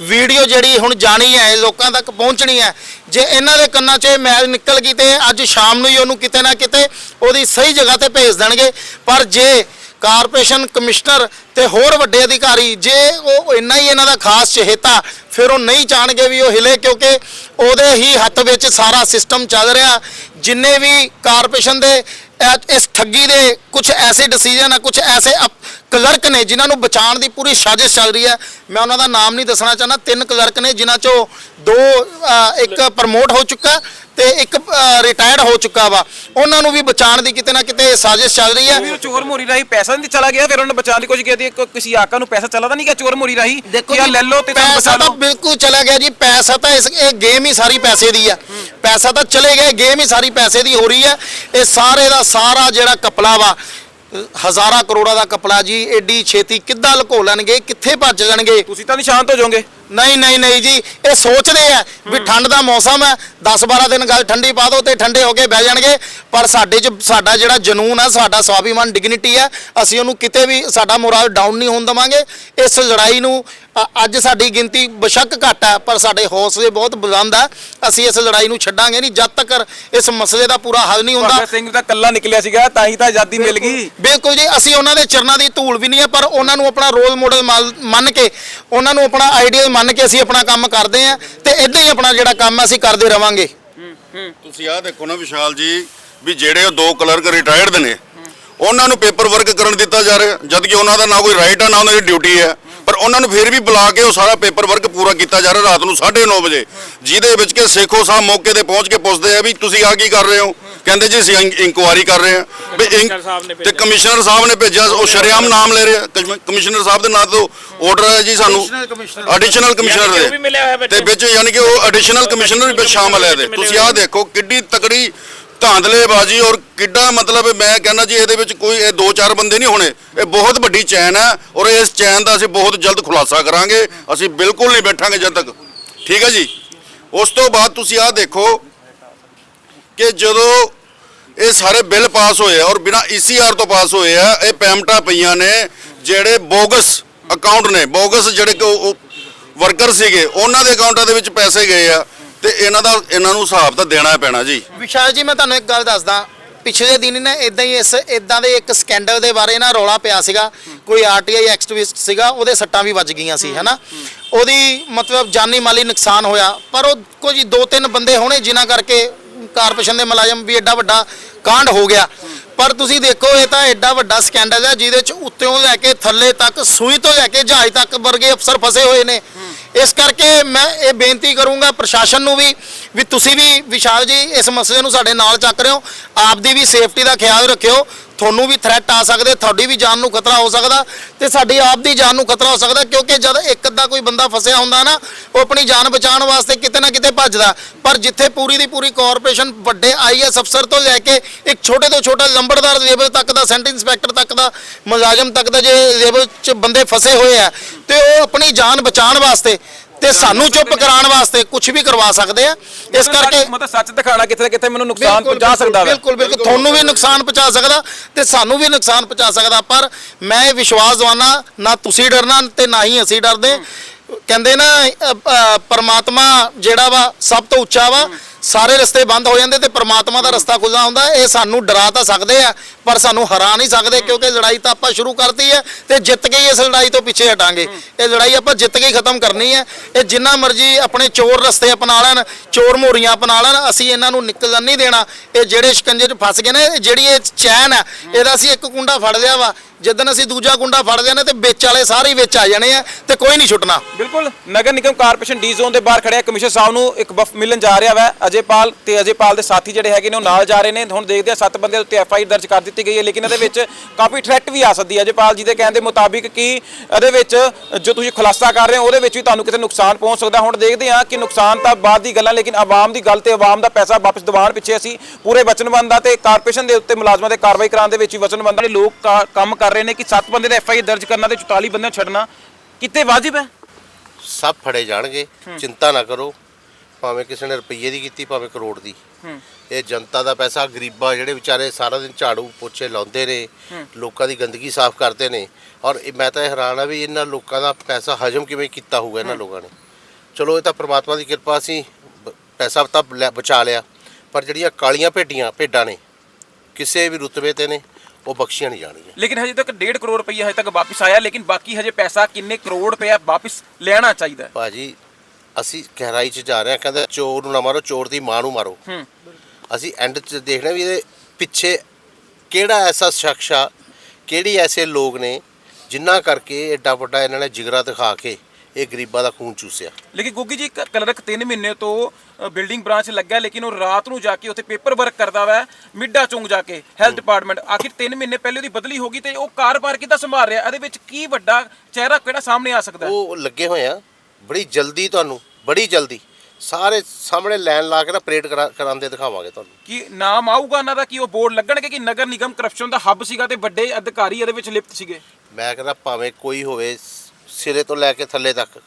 ਵੀਡੀਓ ਜਿਹੜੀ ਹੁਣ ਜਾਣੀ ਹੈ ਲੋਕਾਂ ਤੱਕ ਪਹੁੰਚਣੀ ਹੈ। ਜੇ ਇਹਨਾਂ ਦੇ ਕੰਨਾਂ 'ਚ ਇਹ ਮੈਲ ਨਿਕਲ ਗਈ ਤੇ ਅੱਜ ਸ਼ਾਮ ਨੂੰ ਹੀ ਉਹਨੂੰ ਕਿਤੇ ਨਾ ਕਿਤੇ ਉਹਦੀ ਸਹੀ ਜਗ੍ਹਾ ਤੇ ਭੇਜ ਦੇਣਗੇ। ਪਰ ਜੇ ਕਾਰਪੋਰੇਸ਼ਨ ਕਮਿਸ਼ਨਰ ਤੇ ਹੋਰ ਵੱਡੇ ਅਧਿਕਾਰੀ, ਜੇ ਉਹ ਇੰਨਾ ਹੀ ਇਹਨਾਂ ਦਾ ਖਾਸ ਚਹੇਤਾ, ਫਿਰ ਉਹ ਨਹੀਂ ਚਾਹਣਗੇ ਵੀ ਉਹ ਹਿਲੇ ਕਿਉਂਕਿ ਉਹਦੇ ਹੀ ਹੱਥ ਵਿੱਚ ਸਾਰਾ ਸਿਸਟਮ ਚੱਲ ਰਿਹਾ। ਜਿੰਨੇ ਵੀ ਕਾਰਪੋਰੇਸ਼ਨ ਦੇ ਇਸ ਠੱਗੀ ਦੇ ਕੁਝ ਐਸੇ ਡਿਸੀਜਨ ਆ ਕੁਝ ਐਸੇ ਕਲਰਕ ਨੇ ਜਿਨ੍ਹਾਂ ਨੂੰ ਬਚਾਉਣ ਦੀ ਪੂਰੀ ਸਾਜ਼ਿਸ਼ ਚੱਲ ਰਹੀ ਹੈ। ਮੈਂ ਉਹਨਾਂ ਦਾ ਨਾਮ ਨਹੀਂ ਦੱਸਣਾ ਚਾਹੁੰਦਾ। ਤਿੰਨ ਕਲਰਕ ਨੇ ਜਿਨ੍ਹਾਂ ਚੋਂ ਦੋ ਅ, ਇੱਕ ਪ੍ਰਮੋਟ ਹੋ ਚੁੱਕਾ ਤੇ ਇੱਕ ਰਿਟਾਇਰਡ ਹੋ ਚੁੱਕਾ ਵਾ। ਉਹਨਾਂ ਨੂੰ ਵੀ ਬਚਾਉਣ ਦੀ ਕਿਤੇ ਨਾ ਕਿਤੇ ਸਾਜ਼ਿਸ਼ ਚੱਲ ਰਹੀ ਹੈ। ਚੋਰ ਮੋਰੀ ਰਾਹੀਂ ਪੈਸਾ ਨਹੀਂ ਚਲਾ ਗਿਆ ਫਿਰ ਉਹਨਾਂ ਨੇ ਬਚਾਉਣ ਦੀ ਕੋਸ਼ਿਸ਼ ਕੀਤੀ। ਕਿ ਕਿਸੇ ਆਕਾ ਨੂੰ ਪੈਸਾ ਚਲਾ ਤਾਂ ਨਹੀਂ ਗਿਆ ਚੋਰ ਮੋਰੀ ਰਾਹੀਂ ਦੇਖੋ ਕਿ ਜੀ, ਲੈ ਲਓ ਤੇ ਤੁਹਾਨੂੰ ਪੈਸਾ ਬਚਾ ਤਾਂ ਲਓ। ਬਿਲਕੁਲ ਚਲਾ ਗਿਆ ਜੀ। ਪੈਸਾ ਤਾਂ ਇਸ ਇਹ ਗੇਮ ਹੀ ਸਾਰੀ ਪੈਸੇ ਦੀ ਆ ਪੈਸਾ ਤਾਂ ਚਲੇ ਗਿਆ ਗੇਮ ਹੀ ਸਾਰੀ ਪੈਸੇ ਦੀ ਹੋ ਰਹੀ ਹੈ। ਇਹ ਸਾਰੇ ਦਾ ਸਾਰਾ ਜਿਹੜਾ ਕਪਲਾ ਵਾ ਹਜ਼ਾਰਾਂ ਕਰੋੜਾਂ ਦਾ ਕਪਲਾ ਜੀ ਐਡੀ ਛੇਤੀ ਕਿੱਦਾਂ ਲੁਕੋ ਲੈਣਗੇ, ਕਿੱਥੇ ਭੱਜ ਜਾਣਗੇ? ਤੁਸੀਂ ਤਾਂ ਨਿਸ਼ਾਂਤ ਹੋ ਜਾਓਗੇ। ਨਹੀਂ ਨਹੀਂ ਨਹੀਂ ਜੀ ਇਹ ਸੋਚਦੇ ਆ ਵੀ ਠੰਡ ਦਾ ਮੌਸਮ ਹੈ 10 12 ਦਿਨ ਗੱਲ ਠੰਡੀ ਪਾ ਦਿਓ ਤੇ ਠੰਡੇ ਹੋ ਕੇ ਬਹਿ ਜਾਣਗੇ। ਪਰ ਸਾਡੇ ਚ ਸਾਡਾ ਜਿਹੜਾ ਜਨੂਨ ਹੈ ਸਾਡਾ ਸਵਾਭੀਮਾਨ ਡਿਗਨਿਟੀ ਹੈ ਅਸੀਂ ਉਹਨੂੰ ਕਿਤੇ ਵੀ ਸਾਡਾ ਮੋਰਲ ਡਾਊਨ ਨਹੀਂ ਹੋਣ ਦਵਾਂਗੇ। ਇਸ ਲੜਾਈ ਨੂੰ ਅ- ਅੱਜ ਸਾਡੀ ਗਿਣਤੀ ਬੇਸ਼ੱਕ ਘੱਟ ਹੈ ਪਰ ਸਾਡੇ ਹੌਸਲੇ ਬਹੁਤ ਬੁਲੰਦ ਹੈ। ਅਸੀਂ ਇਸ ਲੜਾਈ ਨੂੰ ਛੱਡਾਂਗੇ ਨਹੀਂ ਜਦ ਤੱਕ ਇਸ ਮਸਲੇ ਦਾ ਪੂਰਾ ਹੱਲ ਨਹੀਂ ਹੁੰਦਾ। ਭਗਤ ਸਿੰਘ ਤਾਂ ਕੱਲਾ ਨਿਕਲਿਆ ਸੀਗਾ ਤਾਂ ਹੀ ਤਾਂ ਆਜ਼ਾਦੀ ਮਿਲ ਗਈ। ਬਿਲਕੁਲ ਜੀ ਅਸੀਂ ਉਹਨਾਂ ਦੇ ਚਰਨਾਂ ਦੀ ਧੂਲ ਵੀ ਨਹੀਂ ਹੈ ਪਰ ਉਹਨਾਂ ਨੂੰ ਆਪਣਾ ਰੋਲ ਮਾਡਲ ਮੰਨ ਕੇ ਉਹਨਾਂ ਨੂੰ ਆਪਣਾ ਆਈਡੀਅਲ ਮੰਨ ਕੇ ਅਸੀਂ ਆਪਣਾ ਕੰਮ ਕਰਦੇ ਹਾਂ ਤੇ ਇਦਾਂ ਹੀ ਆਪਣਾ ਜਿਹੜਾ ਕੰਮ ਹੈ ਅਸੀਂ ਕਰਦੇ ਰਵਾਂਗੇ। ਤੁਸੀਂ ਆਹ ਦੇਖੋ ਨਾ ਵਿਸ਼ਾਲ ਜੀ, ਵੀ ਜਿਹੜੇ ਉਹ ਦੋ ਕਲਰਕ ਰਿਟਾਇਰਡ ਨੇ, ਉਹਨਾਂ ਨੂੰ ਪੇਪਰ ਵਰਕ ਕਰਨ ਦਿੱਤਾ ਜਾ ਰਿਹਾ, ਜਦ ਕਿ ਉਹਨਾਂ ਦਾ ਨਾ ਕੋਈ ਰਾਈਟ ਆ, ਨਾ ਉਹਨਾਂ ਦੀ ਡਿਊਟੀ ਹੈ ਪਰ ਉਹਨਾਂ ਨੂੰ ਫਿਰ ਵੀ ਬੁਲਾ ਕੇ ਉਹ ਸਾਰਾ ਪੇਪਰ ਵਰਕ ਪੂਰਾ ਕੀਤਾ ਜਾ ਰਿਹਾ ਰਾਤ ਨੂੰ 9:30 ਵਜੇ, ਜਿਹਦੇ ਵਿੱਚ ਕਿ ਸੇਖੋ ਸਾਹਿਬ ਮੌਕੇ ਤੇ ਪਹੁੰਚ ਕੇ ਪੁੱਛਦੇ ਆ ਵੀ ਤੁਸੀਂ ਆ ਕੀ ਕਰ ਰਹੇ ਹੋ? ਕਹਿੰਦੇ ਜੀ ਅਸੀਂ ਇਨਕੁਆਰੀ ਕਰ ਰਹੇ ਹਾਂ। ਵੀ ਇਨ- ਤੇ। ਕਮਿਸ਼ਨਰ ਸਾਹਿਬ ਨੇ ਭੇਜਿਆ ਉਹ ਸ਼ਰੇਆਮ ਨਾਮ ਲੈ ਰਿਹਾ। ਕਮਿ- ਕਮਿਸ਼ਨਰ ਸਾਹਿਬ ਦੇ ਨਾਂ ਤੋਂ ਆਰਡਰ ਹੈ ਜੀ ਸਾਨੂੰ। Additional commissioner. ਯਾਨੀ ਕਿ ਉਹ ਦੇ। ਵੀ ਮਿਲਿਆ ਹੋਇਆ ਵਿੱਚ? ਤੇ ਵਿੱਚ ਯਾਨੀ ਕਿ ਉਹ ਐਡੀਸ਼ਨਲ ਕਮਿਸ਼ਨਰ ਵੀ ਸ਼ਾਮਲ ਹੈ ਇਹਦੇ। ਤੁਸੀਂ ਆਹ ਦੇਖੋ ਕਿੱਡੀ ਤਕੜੀ ਧਾਂਦਲੇਬਾਜ਼ੀ ਔਰ ਕਿੱਡਾ ਮਤਲਬ ਮੈਂ ਕਹਿੰਦਾ ਜੀ ਇਹਦੇ ਵਿੱਚ ਕੋਈ ਇਹ ਦੋ ਚਾਰ ਬੰਦੇ ਨਹੀਂ ਹੋਣੇ। ਇਹ ਬਹੁਤ ਵੱਡੀ ਚੈਨ ਹੈ ਔਰ ਇਸ ਚੈਨ ਦਾ ਅਸੀਂ ਬਹੁਤ ਜਲਦ ਖੁਲਾਸਾ ਕਰਾਂਗੇ। ਅਸੀਂ ਬਿਲਕੁਲ ਨਹੀਂ ਬੈਠਾਂਗੇ ਜਦ ਤੱਕ। ਠੀਕ ਹੈ ਜੀ? ਉਸ ਤੋਂ ਬਾਅਦ ਤੁਸੀਂ ਆਹ ਦੇਖੋ ਕਿ ਜਦੋਂ ਇਹ ਸਾਰੇ ਬਿੱਲ ਪਾਸ ਹੋਏ ਆ ਔਰ ਬਿਨਾ ਈਸੀਆਰ ਤੋਂ ਪਾਸ ਹੋਏ ਆ, ਇਹ ਪੈਮਟਾ ਪਈਆਂ ਨੇ ਜਿਹੜੇ ਬੋਗਸ ਅਕਾਊਂਟ ਨੇ, ਬੋਗਸ ਜਿਹੜੇ ਵਰਕਰ ਸੀਗੇ, ਉਹਨਾਂ ਦੇ ਅਕਾਊਂਟਾਂ ਦੇ ਵਿੱਚ ਪੈਸੇ ਗਏ ਆ ਤੇ ਇਹਨਾਂ ਦਾ, ਇਹਨਾਂ ਨੂੰ ਹਿਸਾਬ ਤਾਂ ਦੇਣਾ ਪੈਣਾ ਜੀ। ਵਿਸ਼ਾਲ ਜੀ, ਮੈਂ ਤੁਹਾਨੂੰ ਇੱਕ ਗੱਲ ਦੱਸਦਾ। ਪਿਛਲੇ ਦਿਨ ਨਾ ਇਦਾਂ ਹੀ ਇਸ ਇਦਾਂ ਦੇ ਇੱਕ ਸਕੈਂਡਲ ਦੇ ਬਾਰੇ ਨਾ ਰੌਲਾ ਪਿਆ ਸੀਗਾ। ਕੋਈ ਆਰਟੀਆਈ ਐਕਟਿਵਿਸਟ ਸੀਗਾ, ਉਹਦੇ ਸੱਟਾਂ ਵੀ ਵੱਜ ਗਈਆਂ ਸੀ, ਹੈਨਾ? ਉਹਦੀ ਮਤਲਬ ਜਾਨੀ ਮਾਲੀ ਨੁਕਸਾਨ ਹੋਇਆ, ਪਰ ਉਹ ਕੁਝ ਦੋ ਤਿੰਨ ਬੰਦੇ ਹੋਣੇ, ਜਿਨ੍ਹਾਂ ਕਰਕੇ ਕਾਰਪੋਰੇਸ਼ਨ ਦੇ ਮੁਲਾਜ਼ਮ ਵੀ ਐਡਾ ਵੱਡਾ ਕਾਂਡ ਹੋ ਗਿਆ। ਪਰ ਤੁਸੀਂ ਦੇਖੋ, ਇਹ ਤਾਂ ਐਡਾ ਵੱਡਾ ਸਕੈਂਡਲ ਹੈ ਜਿਹਦੇ ਚ ਉੱਤੋਂ ਲੈ ਕੇ ਥੱਲੇ ਤੱਕ, ਸੂਈ ਤੋਂ ਲੈ ਕੇ ਜਹਾਜ਼ ਤੱਕ ਵਰਗੇ ਅਫਸਰ ਫਸੇ ਹੋਏ ਨੇ। ਇਸ ਕਰਕੇ ਮੈਂ ਇਹ ਬੇਨਤੀ ਕਰੂੰਗਾ ਪ੍ਰਸ਼ਾਸਨ ਨੂੰ ਵੀ ਵੀ ਤੁਸੀਂ ਵੀ ਵਿਸ਼ਾਲ ਜੀ ਇਸ ਮਸਲੇ ਨੂੰ ਸਾਡੇ ਨਾਲ ਚੱਕ ਰਹੇ ਹੋ। ਆਪ ਦੀ ਵੀ ਸੇਫਟੀ ਦਾ ਖਿਆਲ ਰੱਖਿਓ। ਤੁਹਾਨੂੰ ਵੀ ਥ੍ਰੈਟ ਆ ਸਕਦੇ, ਤੁਹਾਡੀ ਵੀ ਜਾਨ ਨੂੰ ਖਤਰਾ ਹੋ ਸਕਦਾ ਤੇ ਸਾਡੀ ਆਪ ਦੀ ਜਾਨ ਨੂੰ ਖਤਰਾ ਹੋ ਸਕਦਾ ਕਿਉਂਕਿ ਜਦ ਇੱਕ ਅੱਧਾ ਕੋਈ ਬੰਦਾ ਫਸਿਆ ਹੁੰਦਾ ਨਾ, ਉਹ ਆਪਣੀ ਜਾਨ ਬਚਾਉਣ ਵਾਸਤੇ ਕਿਤੇ ਨਾ ਕਿਤੇ ਭੱਜਦਾ। ਪਰ ਜਿੱਥੇ ਪੂਰੀ ਦੀ ਪੂਰੀ ਕਾਰਪੋਰੇਸ਼ਨ ਵੱਡੇ ਆਈਐਸ ਅਫਸਰ ਤੋਂ ਲੈ ਕੇ ਇੱਕ ਛੋਟੇ ਤੋਂ ਛੋਟਾ ਲੰਬੜਦਾਰ ਲੈਵਲ ਤੱਕ ਦਾ ਸੈਂਟ ਇੰਸਪੈਕਟਰ ਤੱਕ ਦਾ, ਮੁਲਾਜ਼ਮ ਤੱਕ ਦਾ ਜੇ ਲੇਬਲ 'ਚ ਬੰਦੇ ਫਸੇ ਹੋਏ ਆ, ਤੇ ਉਹ ਆਪਣੀ ਜਾਨ ਬਚਾਉਣ ਵਾਸਤੇ ਤੇ ਸਾਨੂੰ ਚੁੱਪ ਕਰਾਉਣ ਵਾਸਤੇ ਕੁਝ ਵੀ ਕਰਵਾ ਸਕਦੇ ਆ। ਇਸ ਕਰਕੇ ਮਤਲਬ ਸੱਚ ਦਿਖਾਣਾ ਕਿਤੇ ਨਾ ਕਿਤੇ ਮੈਨੂੰ ਨੁਕਸਾਨ ਬਿਲਕੁਲ, ਪਹੁੰਚਾ ਸਕਦਾ ਵਾ। ਬਿਲਕੁਲ ਬਿਲਕੁਲ ਤੁਹਾਨੂੰ ਵੀ ਨੁਕਸਾਨ ਪਹੁੰਚਾ ਸਕਦਾ ਤੇ ਸਾਨੂੰ ਵੀ ਨੁਕਸਾਨ ਪਹੁੰਚਾ ਸਕਦਾ ਪਰ ਮੈਂ ਇਹ ਵਿਸ਼ਵਾਸ ਦਵਾਨਾ ਨਾ ਤੁਸੀਂ ਡਰਨਾ ਤੇ ਨਾ ਹੀ ਅਸੀਂ ਡਰਦੇ। ਕਹਿੰਦੇ ਨਾ ਪਰਮਾਤਮਾ ਜਿਹੜਾ ਵਾ ਸਭ ਤੋਂ ਉੱਚਾ ਵਾ ਸਾਰੇ ਰਸਤੇ ਬੰਦ ਹੋ ਜਾਂਦੇ ਤੇ ਪਰਮਾਤਮਾ ਦਾ ਰਸਤਾ ਖੁੱਲ੍ਹਾ ਹੁੰਦਾ ਇਹ ਸਾਨੂੰ ਡਰਾ ਤਾਂ ਸਕਦੇ ਆ ਪਰ ਸਾਨੂੰ ਹਰਾ ਨਹੀਂ ਸਕਦੇ ਕਿਉਂਕਿ ਲੜਾਈ ਤਾਂ ਆਪਾਂ ਸ਼ੁਰੂ ਕਰਤੀ ਹੈ ਤੇ ਜਿੱਤ ਕੇ ਹੀ ਇਸ ਲੜਾਈ ਤੋਂ ਪਿੱਛੇ ਹਟਾਂਗੇ। ਇਹ ਲੜਾਈ ਆਪਾਂ ਜਿੱਤ ਕੇ ਹੀ ਖਤਮ ਕਰਨੀ ਹੈ। ਇਹ ਜਿੰਨਾ ਮਰਜ਼ੀ ਆਪਣੇ ਚੋਰ ਰਸਤੇ ਅਪਣਾ ਲੈਣ ਚੋਰ ਮੋਰੀਆਂ ਅਪਣਾ ਲੈਣ ਅਸੀਂ ਇਹਨਾਂ ਨੂੰ ਨਿਕਲਣ ਨਹੀਂ ਦੇਣਾ। ਇਹ ਜਿਹੜੇ ਸ਼ਿਕੰਜੇ 'ਚ ਫਸ ਗਏ ਨੇ ਜਿਹੜੀ ਇਹ ਚੈਨ ਹੈ ਇਹਦਾ ਅਸੀਂ ਇੱਕ ਕੁੰਡਾ ਫੜ ਲਿਆ ਵਾ। ਜਿੱਦਣ ਅਸੀਂ ਦੂਜਾ ਗੁੰਡਾ ਫੜਦੇ ਨੇ ਤੇ ਵਿੱਚ ਵਾਲੇ ਸਾਰੇ ਵਿੱਚ ਆ ਜਾਣੇ ਆ ਤੇ ਕੋਈ ਨਹੀਂ ਛੁੱਟਣਾ। ਬਿਲਕੁਲ Nagar Nigam corporation D zone ਦੇ ਬਾਹਰ ਖੜਿਆ। ਕਮਿਸ਼ਨਰ ਸਾਹਿਬ ਨੂੰ ਇੱਕ ਵਫ ਮਿਲਣ ਜਾ ਰਿਹਾ ਵਾ। ਅਜੇਪਾਲ ਤੇ ਅਜੇਪਾਲ ਦੇ ਸਾਥੀ ਜਿਹੜੇ ਹੈਗੇ ਨੇ ਉਹ ਨਾਲ ਜਾ ਰਹੇ ਨੇ। ਹੁਣ ਦੇਖਦੇ ਆ ਸੱਤ ਬੰਦੇ ਉੱਤੇ ਐਫ ਆਈ ਦਰਜ ਕਰ ਦਿੱਤੀ ਗਈ ਹੈ ਲੇਕਿਨ ਇਹਦੇ ਵਿੱਚ ਕਾਫੀ ਥ੍ਰੈਟ ਵੀ ਆ ਸਕਦੀ ਹੈ। ਅਜੇਪਾਲ ਜੀ ਦੇ ਕਹਿਣ ਦੇ ਮੁਤਾਬਿਕ ਕਿ ਇਹਦੇ ਵਿੱਚ ਜੋ ਤੁਸੀਂ ਖੁਲਾਸਾ ਕਰ ਰਹੇ ਹੋ ਉਹਦੇ ਵਿੱਚ ਵੀ ਤੁਹਾਨੂੰ ਕਿਤੇ ਨੁਕਸਾਨ ਪਹੁੰਚ ਸਕਦਾ ਹੁਣ ਦੇਖਦੇ ਆ ਕਿ ਨੁਕਸਾਨ ਤਾਂ ਬਾਅਦ ਦੀ ਗੱਲਾਂ ਲੇਕਿਨ ਆਵਾਮ ਦੀ ਗੱਲ ਤੇ ਆਵਾਮ ਦਾ ਪੈਸਾ ਵਾਪਸ ਦਿਵਾਉਣ ਪਿੱਛੇ ਅਸੀਂ ਪੂਰੇ ਵਚਨਬੰਦ ਆ ਤੇ ਕਾਰਪੋਰੇਸ਼ਨ ਦੇ ਉੱਤੇ ਮੁਲਾਜ਼ਮਾਂ ਦੇ ਕਾਰਵਾਈ ਕਰਾਉਣ ਦੇ ਵਿੱਚ ਵੀ ਵਚਨਬੰਦ ਆ। ਲੋਕ ਕੰਮ ਕਰ ਰਹੇ ਨੇ ਕਿ ਸੱਤ ਬੰਦੇ ਦਾ ਐਫ ਆਈ ਦਰਜ ਕਰਨਾ ਤੇ 44 ਬੰਦੇ ਨੂੰ ਛੱਡਣਾ ਕਿਤੇ ਵਾਜਿਬ ਹੈ? ਸਭ ਫੜੇ ਜਾਣਗੇ ਚਿੰਤਾ ਨਾ ਕਰੋ। ਭਾਵੇਂ ਕਿਸੇ ਨੇ ਰੁਪਈਏ ਦੀ ਕੀਤੀ ਭਾਵੇਂ ਕਰੋੜ ਦੀ। ਇਹ ਜਨਤਾ ਦਾ ਪੈਸਾ ਗਰੀਬਾਂ ਜਿਹੜੇ ਵਿਚਾਰੇ ਸਾਰਾ ਦਿਨ ਝਾੜੂ ਪੋਚੇ ਲਾਉਂਦੇ ਨੇ ਲੋਕਾਂ ਦੀ ਗੰਦਗੀ ਸਾਫ਼ ਕਰਦੇ ਨੇ। ਔਰ ਇਹ- ਮੈਂ ਤਾਂ ਇਹ ਹੈਰਾਨ ਆ ਵੀ ਇਹਨਾਂ ਲੋਕਾਂ ਦਾ ਪੈਸਾ ਹਜਮ ਕਿਵੇਂ ਕੀਤਾ ਹੋਊਗਾ ਇਹਨਾਂ ਲੋਕਾਂ ਨੇ। ਚਲੋ ਇਹ ਤਾਂ ਪ੍ਰਮਾਤਮਾ ਦੀ ਕਿਰਪਾ ਸੀ ਬ- ਪੈਸਾ ਤਾਂ ਲੈ- ਬਚਾ ਲਿਆ। ਪਰ ਜਿਹੜੀਆਂ ਕਾਲੀਆਂ ਭੇਡੀਆਂ ਭੇਡਾਂ ਨੇ ਕਿਸੇ ਵੀ ਰੁਤਬੇ ਤੇ ਨੇ ਉਹ ਬਖਸ਼ੀਆਂ ਨਹੀਂ ਜਾਣਗੀਆਂ। ਲੇਕਿਨ ਹਜੇ ਤੱਕ 1.5 ਕਰੋੜ ਰੁਪਈਆ ਹਜੇ ਤੱਕ ਵਾਪਸ ਆਇਆ ਲੇਕਿਨ ਬਾਕੀ ਹਜੇ ਪੈਸਾ ਕਿੰਨੇ ਕਰੋੜ ਰੁਪਇਆ ਵਾਪਸ ਲੈਣਾ ਚਾਹੀਦਾ ਹੈ? ਭਾਜੀ ਅਸੀਂ ਗਹਿਰਾਈ 'ਚ ਜਾ ਰਹੇ ਹਾਂ ਕਹਿੰਦੇ ਚੋਰ ਨੂੰ ਨਾ ਮਾਰੋ ਚੋਰ ਦੀ ਮਾਂ ਨੂੰ ਮਾਰੋ। ਹੂੰ। ਅਸੀਂ ਐਂਡ 'ਚ ਦੇਖਣਾ ਵੀ ਇਹਦੇ ਪਿੱਛੇ ਕਿਹੜਾ ਐਸਾ ਸ਼ਖਸ ਆ ਕਿਹੜੀ ਐਸੇ ਲੋਕ ਨੇ ਜਿਨ੍ਹਾਂ ਕਰਕੇ ਐਡਾ ਵੱਡਾ ਇਹਨਾਂ ਨੇ ਜਿਗਰਾ ਦਿਖਾ ਕੇ ਇਹ ਗਰੀਬਾਂ ਦਾ ਖੂਨ ਚੂਸਿਆ। ਲੇਕਿਨ ਗੁੱਗੀ ਜੀ ਕ- ਕਲਰਕ 3 ਮਹੀਨੇ ਤੋਂ ਬਿਲਡਿੰਗ ਬ੍ਰਾਂਚ ਲੱਗਾ ਲੇਕਿਨ ਉਹ ਰਾਤ ਨੂੰ ਜਾ ਕੇ ਉੱਥੇ ਪੇਪਰ ਵਰਕ ਕਰਦਾ ਵਾ ਮਿੱਡਾ ਚੌਂਕ ਜਾ ਕੇ ਹੈਲਥ ਡਿਪਾਰਟਮੈਂਟ ਆਖਿਰ 3 ਮਹੀਨੇ ਪਹਿਲੇ ਉਹਦੀ ਬਦਲੀ ਹੋ ਗਈ ਤੇ ਉਹ ਕਾਰੋਬਾਰ ਕਿੱਦਾਂ ਸੰਭਾਲ ਰਿਹਾ? ਇਹਦੇ ਵਿੱਚ ਕੀ ਵੱਡਾ ਚਿਹਰਾ ਕਿਹੜਾ ਸਾਹਮਣੇ ਆ ਸਕਦਾ? ਹੈ? ਉਹ ਲੱਗੇ ਹੋਏ ਆ। ਬੜੀ ਜਲਦੀ ਤੁਹਾਨੂੰ ਬੜੀ ਜਲਦੀ ਸਾਰੇ ਸਾਹਮਣੇ ਲਾਈਨ ਲਾ ਕੇ ਨਾ ਪਰੇਡ ਕਰਾਉਂਦੇ ਦਿਖਾਵਾਂਗੇ ਤੁਹਾਨੂੰ। ਕੀ ਨਾਮ ਆਊਗਾ ਇਹਨਾਂ ਦਾ? ਕਿ ਉਹ ਬੋਰਡ ਲੱਗਣਗੇ ਕਿ ਨਗਰ ਨਿਗਮ ਕਰਪਸ਼ਨ ਦਾ ਹੱਬ ਸੀਗਾ ਤੇ ਵੱਡੇ ਅਧਿਕਾਰੀ ਇਹਦੇ ਵਿੱਚ ਲਿਪਤ ਸੀਗੇ? ਮੈਂ ਕਹਿੰਦਾ ਭਾਵੇਂ ਕੋਈ ਹੋਵੇ ਸਿਰੇ ਤੋਂ ਲੈ ਕੇ ਥੱਲੇ ਤੱਕ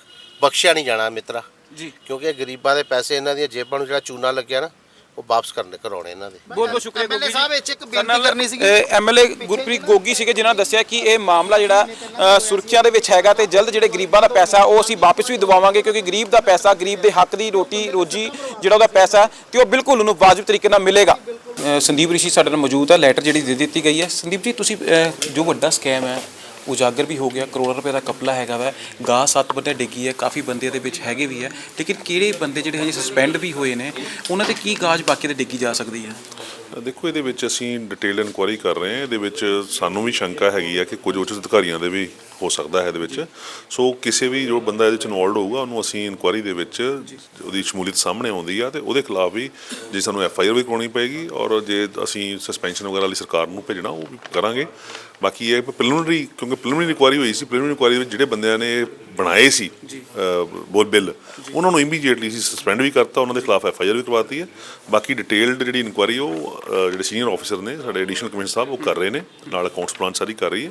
ਬਖਸ਼ਿਆ ਨਹੀਂ ਜਾਣਾ ਮਿੱਤਰਾ। ਜੀ। ਕਿਉਂਕਿ ਇਹ ਗਰੀਬਾਂ ਦੇ ਪੈਸੇ ਇਹਨਾਂ ਦੀਆਂ ਜੇਬਾਂ ਨੂੰ ਜਿਹੜਾ ਚੂਨਾ ਲੱਗਿਆ ਨਾ ਉਹ ਵਾਪਸ ਕਰਨੇ ਕਰਾਉਣੇ ਇਹਨਾਂ ਦੇ। ਬਹੁਤ ਬਹੁਤ ਸ਼ੁਕਰੀਆ ਐਮਐਲਏ ਗੋਗੀ ਸਾਹਿਬ ਵਿੱਚ ਇੱਕ ਬੇਨਤੀ ਕਰਨੀ ਸੀਗੀ। ਐਮਐਲਏ ਗੁਰਪ੍ਰੀਤ ਗੋਗੀ ਸੀਗੇ ਜਿਨ੍ਹਾਂ ਨੇ ਦੱਸਿਆ ਕਿ ਇਹ ਮਾਮਲਾ ਜਿਹੜਾ ਸੁਰੱਖਿਆ ਦੇ ਵਿੱਚ ਹੈਗਾ ਤੇ ਜਲਦ ਜਿਹੜੇ ਗਰੀਬਾਂ ਦਾ ਪੈਸਾ ਉਹ ਅਸੀਂ ਵਾਪਸ ਵੀ ਦਿਵਾਵਾਂਗੇ ਕਿਉਂਕਿ ਗਰੀਬ ਦਾ ਪੈਸਾ ਗਰੀਬ ਦੇ ਹੱਕ ਦੀ ਰੋਟੀ ਰੋਜੀ ਜਿਹੜਾ ਉਹਦਾ ਪੈਸਾ ਤੇ ਉਹ ਬਿਲਕੁਲ ਉਹਨੂੰ ਵਾਜਬ ਤਰੀਕੇ ਨਾਲ ਮਿਲੇਗਾ। ਸੰਦੀਪ ਰਿਸ਼ੀ ਸਾਡੇ ਨਾਲ ਮੌਜੂਦ ਹੈ ਲੈਟਰ ਜਿਹੜੀ ਦੇ ਦਿੱਤੀ ਗਈ ਹੈ। ਸੰਦੀਪ ਜੀ ਤੁਸੀਂ ਜੋ ਵੱਡਾ ਸਕੈਮ ਹੈ ਉਜਾਗਰ ਵੀ ਹੋ ਗਿਆ, ਕਰੋੜਾਂ ਰੁਪਏ ਦਾ ਕਪਲਾ ਹੈਗਾ ਵਾ। ਗਾਹ ਸੱਤ ਬੰਦੇ ਡਿੱਗੀ ਹੈ, ਕਾਫੀ ਬੰਦੇ ਦੇ ਵਿੱਚ ਹੈਗੇ ਵੀ ਹੈ, ਲੇਕਿਨ ਕਿਹੜੇ ਬੰਦੇ ਜਿਹੜੇ ਹਜੇ ਸਸਪੈਂਡ ਵੀ ਹੋਏ ਨੇ, ਉਹਨਾਂ ਤੇ ਕੀ ਗਾਜ ਬਾਕੀ ਤੇ ਡਿੱਗੀ ਜਾ ਸਕਦੀ ਹੈ? ਦੇਖੋ, ਇਹਦੇ ਵਿੱਚ ਅਸੀਂ ਡਿਟੇਲ ਇਨਕੁਆਇਰੀ ਕਰ ਰਹੇ ਹਾਂ। ਇਹਦੇ ਵਿੱਚ ਸਾਨੂੰ ਵੀ ਸ਼ੰਕਾ ਹੈਗੀ ਆ ਕਿ ਕੁਝ ਉੱਚ ਅਧਿਕਾਰੀਆਂ ਦੇ ਵੀ ਹੋ ਸਕਦਾ ਹੈ ਇਹਦੇ ਵਿੱਚ। ਸੋ ਕਿਸੇ ਵੀ ਜੋ ਬੰਦਾ ਇਹਦੇ ਵਿੱਚ ਇਨਵੋਲਡ ਹੋਊਗਾ, ਉਹਨੂੰ ਅਸੀਂ ਇਨਕੁਆਇਰੀ ਦੇ ਵਿੱਚ ਉਹਦੀ ਸ਼ਮੂਲੀਅਤ ਸਾਹਮਣੇ ਆਉਂਦੀ ਆ ਤੇ ਉਹਦੇ ਖਿਲਾਫ ਵੀ ਜੇ ਸਾਨੂੰ ਐਫ ਆਈ ਆਰ ਵੀ ਕਰਾਉਣੀ ਪਏਗੀ ਔਰ ਜੇ ਅਸੀਂ ਸਸਪੈਂਸ਼ਨ ਵਗੈਰਾ ਲਈ ਸਰਕਾਰ ਨੂੰ ਭੇਜਣਾ, ਉਹ ਵੀ ਕਰਾਂਗੇ। ਬਾਕੀ ਇਹ ਪ੍ਰੀਲਿਮਿਨਰੀ ਕਿਉਂਕਿ ਪ੍ਰੀਲਿਮਿਨਰੀ ਇਨਕੁਆਇਰੀ ਹੋਈ ਸੀ ਪ੍ਰੀਲਿਮਿਨਰੀ ਇਨਕੁਆਇਰੀ ਵਿੱਚ ਜਿਹੜੇ ਬੰਦਿਆਂ ਨੇ ਬਣਾਏ ਸੀ ਬੋਲ ਬਿੱਲ ਉਹਨਾਂ ਨੂੰ ਇਮੀਡੀਏਟਲੀ ਸੀ ਸਸਪੈਂਡ ਵੀ ਕਰਤਾ ਉਹਨਾਂ ਦੇ ਖਿਲਾਫ ਐਫ ਆਈ ਆਰ ਵੀ ਕਰਵਾਤੀ ਹੈ। ਬਾਕੀ ਡਿਟੇਲਡ ਜਿਹੜੀ ਇਨਕੁਆਇਰੀ ਉਹ ਜਿਹੜੇ ਸੀਨੀਅਰ ਆਫੀਸਰ ਨੇ ਸਾਡੇ ਐਡੀਸ਼ਨਲ ਕਮਿਸ਼ਨਰ ਸਾਹਿਬ ਉਹ ਕਰ ਰਹੇ ਨੇ ਨਾਲ ਅਕਾਊਂਟਸ ਬ੍ਰਾਂਚ ਸਾਰੀ ਕਰ ਰਹੀ ਹੈ।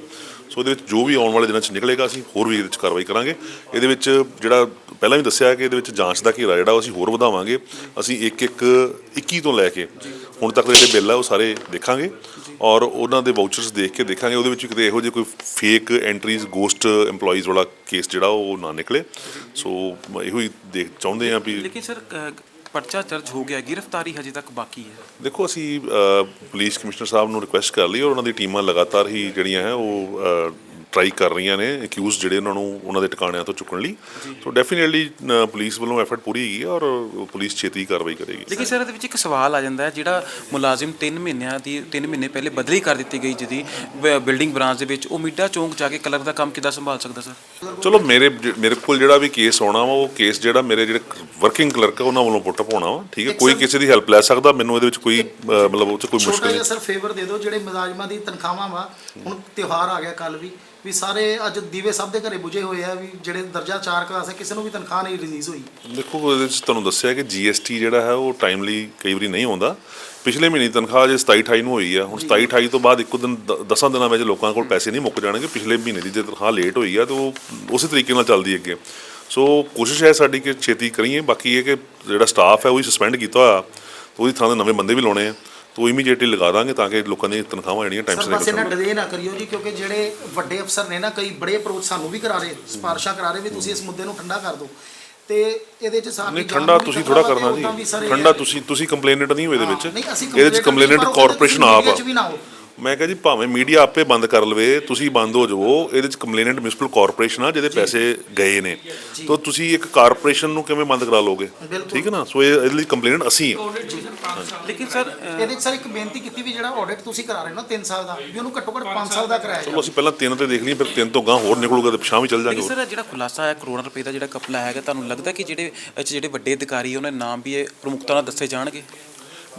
ਸੋ ਇਹਦੇ ਵਿੱਚ ਜੋ ਵੀ ਆਉਣ ਵਾਲੇ ਦਿਨਾਂ 'ਚ ਨਿਕਲੇਗਾ ਅਸੀਂ ਹੋਰ ਵੀ ਇਹਦੇ ਵਿੱਚ ਕਾਰਵਾਈ ਕਰਾਂਗੇ। ਇਹਦੇ ਵਿੱਚ ਜਿਹੜਾ ਪਹਿਲਾਂ ਵੀ ਦੱਸਿਆ ਕਿ ਇਹਦੇ ਵਿੱਚ ਜਾਂਚ ਦਾ ਘੇਰਾ ਜਿਹੜਾ ਉਹ ਅਸੀਂ ਹੋਰ ਵਧਾਵਾਂਗੇ। ਅਸੀਂ ਇੱਕ ਇੱਕ 21 ਤੋਂ ਲੈ ਕੇ ਹੁਣ ਤੱਕ ਦੇ ਜਿਹੜੇ ਬਿੱਲ ਆ ਉਹ ਸਾਰੇ ਦੇਖਾਂਗੇ। ਔਰ ਉਹਨਾਂ ਦੇ ਵਾਊਚਰਸ ਦੇਖ ਕੇ ਦੇਖਾਂਗੇ ਉਹਦੇ ਵਿੱਚ ਕਿਤੇ ਇਹੋ ਜਿਹੇ ਕੋਈ ਫੇਕ ਐਂਟਰੀਜ਼ ਗੋਸਟ EMPLOYEES ਵਾਲਾ ਕੇਸ ਜਿਹੜਾ ਉਹ ਨਾ ਨਿਕਲੇ। ਸੋ ਇਹੋ ਹੀ ਦੇਖ ਚਾਹੁੰਦੇ ਆ ਵੀ ਲੇਕਿਨ ਸਰ ਪਰਚਾ ਦਰਜ ਹੋ ਗਿਆ ਗ੍ਰਿਫਤਾਰੀ ਹਜੇ ਤੱਕ ਬਾਕੀ ਹੈ। ਦੇਖੋ ਅਸੀਂ ਪੁਲਿਸ ਕਮਿਸ਼ਨਰ ਸਾਹਿਬ ਨੂੰ ਰਿਕੁਐਸਟ ਕਰ ਲਈ ਔਰ ਉਹਨਾਂ ਦੀ ਟੀਮਾਂ ਲਗਾਤਾਰ ਹੀ ਜਿਹੜੀਆਂ ਹੈ ਉਹ ਟਰਾਈ ਕਰ ਰਹੀਆਂ ਨੇ ਅਕਿਊਜ਼ ਜਿਹੜੇ ਉਹਨਾਂ ਨੂੰ ਉਹਨਾਂ ਦੇ ਟਿਕਾਣਿਆਂ ਤੋਂ ਚੁੱਕਣ ਲਈ। ਸੋ ਡੈਫੀਨਿਟਲੀ ਪੁਲਿਸ ਵੱਲੋਂ ਐਫਰਟ ਪੂਰੀ ਹੈਗੀ ਹੈ ਔਰ ਪੁਲਿਸ ਛੇਤੀ ਕਾਰਵਾਈ ਕਰੇਗੀ। ਲੇਕਿਨ ਸਰ ਇਹਦੇ ਵਿੱਚ ਇੱਕ ਸਵਾਲ ਆ ਜਾਂਦਾ ਹੈ ਜਿਹੜਾ ਮੁਲਾਜ਼ਮ 3 ਮਹੀਨਿਆਂ ਦੀ 3 ਮਹੀਨੇ ਪਹਿਲੇ ਬਦਲੀ ਕਰ ਦਿੱਤੀ ਗਈ ਜਿਹਦੀ ਬਿਲਡਿੰਗ ਬ੍ਰਾਂਚ ਦੇ ਵਿੱਚ ਉਹ ਮਿੱਡਾ ਚੌਂਕ ਜਾ ਕੇ ਕਲਰ ਦਾ ਕੰਮ ਕਿੱਦਾਂ ਸੰਭਾਲ ਸਕਦਾ ਸਰ? ਚਲੋ ਮੇਰੇ ਮੇਰੇ ਕੋਲ ਜਿਹੜਾ ਵੀ ਕੇਸ ਆਉਣਾ ਵਾ ਉਹ ਕੇਸ ਜਿਹੜਾ ਮੇਰੇ ਜਿਹੜੇ ਵਰਕਿੰਗ ਕਲਰਕ ਆ ਉਹਨਾਂ ਵੱਲੋਂ ਪੁੱਟ ਅਪ ਹੋਣਾ ਵਾ ਠੀਕ ਹੈ? ਕੋਈ ਕਿਸੇ ਦੀ ਹੈਲਪ ਲੈ ਸਕਦਾ ਮੈਨੂੰ ਇਹਦੇ ਵਿੱਚ ਕੋਈ ਮਤਲਬ ਉਹ 'ਚ ਕੋਈ ਮੁਸ਼ਕਲ ਨਹੀਂ। ਸਰ ਫੇਵਰ ਦੇ ਦਿਓ ਜਿਹੜੇ ਮੁਲਾਜ਼ਮਾਂ ਦੀ ਤਨਖਾਹਾਂ ਵਾ ਹੁਣ ਤਿਉਹਾਰ ਆ ਗਿਆ ਕੱਲ ਵੀ ਵੀ ਸਾਰੇ ਅੱਜ ਦੀਵੇ ਸਭ ਦੇ ਘਰੇ ਬੁਝੇ ਹੋਏ ਆ ਵੀ ਜਿਹੜੇ ਦਰਜਾ 4 ਕਲਾਸ ਹੈ ਕਿਸੇ ਨੂੰ ਵੀ ਤਨਖਾਹ ਨਹੀਂ ਰਿਲੀਜ਼ ਹੋਈ। ਦੇਖੋ ਉਹਦੇ ਵਿੱਚ ਤੁਹਾਨੂੰ ਦੱਸਿਆ ਕਿ GST ਜਿਹੜਾ ਹੈ ਉਹ ਟਾਈਮਲੀ ਕਈ ਵਾਰੀ ਨਹੀਂ ਆਉਂਦਾ। ਪਿਛਲੇ ਮਹੀਨੇ ਦੀ ਤਨਖਾਹ ਜੇ 27 28 ਨੂੰ ਹੋਈ ਆ। ਹੁਣ 27 28 ਤੋਂ ਬਾਅਦ ਇੱਕੋ ਦਿਨ 10 ਦਿਨਾਂ ਵਿੱਚ ਲੋਕਾਂ ਕੋਲ ਪੈਸੇ ਨਹੀਂ ਮੁੱਕ ਜਾਣਗੇ। ਪਿਛਲੇ ਮਹੀਨੇ ਦੀ ਜੇ ਤਨਖਾਹ ਲੇਟ ਹੋਈ ਆ ਤਾਂ ਉਹ ਉਸੇ ਤਰੀਕੇ ਨਾਲ ਚੱਲਦੀ ਅੱਗੇ। ਸੋ ਕੋਸ਼ਿਸ਼ ਹੈ ਸਾਡੀ ਕਿ ਛੇਤੀ ਕਰੀਏ। ਬਾਕੀ ਇਹ ਕਿ ਜਿਹੜਾ ਸਟਾਫ ਹੈ ਉਹ ਹੀ ਸਸਪੈਂਡ ਕੀਤਾ ਹੋਇਆ। ਉਹਦੀ ਥਾਂ ਤੇ ਨਵੇਂ ਬੰਦੇ ਵੀ ਲਾਉਣੇ ਆ। ਤਾਂ ਇਮੀਡੀਏਟਲੀ ਲਗਾ ਦਾਂਗੇ ਤਾਂ ਕਿ ਲੋਕਾਂ ਦੀਆਂ ਤਨਖਾਹਾਂ ਜਿਹੜੀਆਂ ਟਾਈਮ ਸਰ ਸਿਰ ਬਸ ਇਹਨਾਂ ਡਿਲੇ ਨਾ ਕਰਿਓ ਜੀ ਕਿਉਂਕਿ ਜਿਹੜੇ ਵੱਡੇ ਅਫਸਰ ਨੇ ਨਾ ਕਈ ਬੜੇ ਅਪਰੋਚ ਸਾਨੂੰ ਵੀ ਕਰਾ ਰਹੇ ਸਿਫਾਰਿਸ਼ਾਂ ਕਰਾ ਰਹੇ ਵੀ ਤੁਸੀਂ ਇਸ ਮੁੱਦੇ ਨੂੰ ਠੰਡਾ ਕਰ ਦਿਓ। ਤੇ ਇਹਦੇ ਚ ਸਾਡੀ ਨਹੀਂ ਠੰਡਾ ਤੁਸੀਂ ਥੋੜਾ ਕਰਨਾ ਜੀ। ਠੰਡਾ ਤੁਸੀਂ ਤੁਸੀਂ ਕੰਪਲੇਨਟ ਨਹੀਂ ਹੋ ਇਹਦੇ ਵਿੱਚ। ਇਹਦੇ ਵਿੱਚ ਕੰਪਲੇਨਟ ਕਾਰਪੋਰੇਸ਼ਨ ਆਪ ਆ। ਮੈਂ ਕਿਹਾ ਜੀ ਭਾਵੇਂ ਮੀਡੀਆ ਆਪੇ ਬੰਦ ਕਰ ਲਵੇ ਤੁਸੀਂ ਬੰਦ ਹੋ ਜਾਵੋ ਇਹਦੇ ਚ ਕੰਪਲੇਨੈਂਟ ਮਿਊਨਿਸਪਲ ਕਾਰਪੋਰੇਸ਼ਨ ਆ ਜਿਹਦੇ ਪੈਸੇ ਗਏ ਨੇ। ਤਾਂ ਤੁਸੀਂ ਇੱਕ ਕਾਰਪੋਰੇਸ਼ਨ ਨੂੰ ਕਿਵੇਂ ਬੰਦ ਕਰਾ ਲੋਗੇ ਠੀਕ ਹੈ ਨਾ? ਸੋ ਇਹ ਇਹਦੇ ਲਈ ਕੰਪਲੇਨੈਂਟ ਅਸੀਂ ਹਾਂ। ਲੇਕਿਨ ਸਰ ਇਹਦੇ ਸਰ ਇੱਕ ਬੇਨਤੀ ਕੀਤੀ ਵੀ ਜਿਹੜਾ ਆਡਿਟ ਤੁਸੀਂ ਕਰਾ ਰਹੇ ਹੋ 3 ਸਾਲ ਦਾ ਵੀ ਉਹਨੂੰ ਘੱਟੋ ਘੱਟ 5 ਸਾਲ ਦਾ ਕਰਾਇਆ ਚਲੋ ਅਸੀਂ ਪਹਿਲਾਂ ਤਿੰਨ ਤੇ ਦੇਖ ਲਈਏ ਫਿਰ ਤਿੰਨ ਤੋਂ ਗਾਂ ਹੋਰ ਨਿਕਲੂਗਾ ਤੇ ਪਛਾਂ ਵੀ ਚੱਲ ਜਾਾਂਗੇ ਸਰ ਜਿਹੜਾ ਖੁਲਾਸਾ ਹੈ ਕਰੋੜਾਂ ਰੁਪਏ ਦਾ ਜਿਹੜਾ ਕਪਲਾ ਹੈਗਾ ਤੁਹਾਨੂੰ ਲੱਗਦਾ ਕਿ ਜਿਹੜੇ ਜਿਹੜੇ ਵੱਡੇ ਅਧਿਕਾਰੀ ਉਹਨਾਂ ਨਾਮ ਵੀ ਇਹ ਪ੍ਰਮੁਖਤਾ ਨਾਲ ਦੱਸੇ ਜਾਣਗੇ?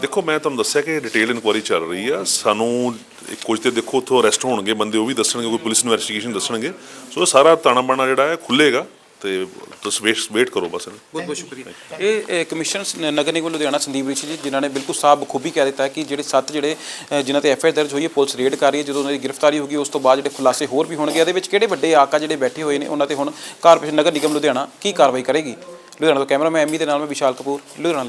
ਦੇਖੋ, ਮੈਂ ਤੁਹਾਨੂੰ ਦੱਸਿਆ ਕਿ ਡਿਟੇਲ ਇਨਕੁਆਇਰੀ ਚੱਲ ਰਹੀ ਆ। ਸਾਨੂੰ ਕੁਝ ਤੇ ਦੇਖੋ, ਉੱਥੋਂ ਅਰੈਸਟ ਹੋਣਗੇ, ਬੰਦੇ ਉਹ ਵੀ ਦੱਸਣਗੇ, ਕੋਈ ਪੁਲਿਸ ਇਨਵੈਸਟੀਗੇਸ਼ਨ ਦੱਸਣਗੇ। ਸੋ ਇਹ ਸਾਰਾ ਤਾਣਾ ਬਾਣਾ ਜਿਹੜਾ ਹੈ ਖੁੱਲੇਗਾ ਤੇ ਤੁਸੀਂ ਵੇਟ ਵੇਟ ਕਰੋ ਬਸ ਬਹੁਤ ਬਹੁਤ ਸ਼ੁਕਰੀਆ। ਇਹ ਕਮਿਸ਼ਨਰ ਨਗਰ ਨਿਗਮ ਲੁਧਿਆਣਾ ਸੰਦੀਪ ਰਿਸ਼ੀ ਜੀ, ਜਿਨ੍ਹਾਂ ਨੇ ਬਿਲਕੁਲ ਸਾਫ਼ ਬਖੂਬੀ ਕਹਿ ਦਿੱਤਾ ਕਿ ਜਿਹੜੇ ਸੱਤ ਜਿਹੜੇ ਜਿਨ੍ਹਾਂ ਤੇ ਐਫਆਈਆਰ ਦਰਜ ਹੋਈ ਹੈ, ਪੁਲਿਸ ਰੇਡ ਕਰ ਰਹੀ ਹੈ। ਜਦੋਂ ਉਹਨਾਂ ਦੀ ਗ੍ਰਿਫਤਾਰੀ ਹੋਗੀ ਉਸ ਤੋਂ ਬਾਅਦ ਜਿਹੜੇ ਖੁਲਾਸੇ ਹੋਰ ਵੀ ਹੋਣਗੇ। ਇਹਦੇ ਵਿੱਚ ਕਿਹੜੇ ਵੱਡੇ ਆਕਾ ਜਿਹੜੇ ਬੈਠੇ ਹੋਏ ਨੇ, ਉਹਨਾਂ ਤੇ ਹੁਣ ਕਾਰਪੋਰੇਸ਼ਨ ਨਗਰ ਨਿਗਮ ਲੁਧਿਆਣਾ ਕੀ ਕਾਰਵਾਈ ਕਰੇਗੀ? ਲੁਧਿਆਣਾ ਤੋਂ ਕੈਮਰਾਮੈਨ ਐਮੀ ਦੇ ਨਾਲ ਮੈਂ ਵਿਸ਼ਾਲ ਕਪੂਰ, ਲੁਧਿਆਣਾ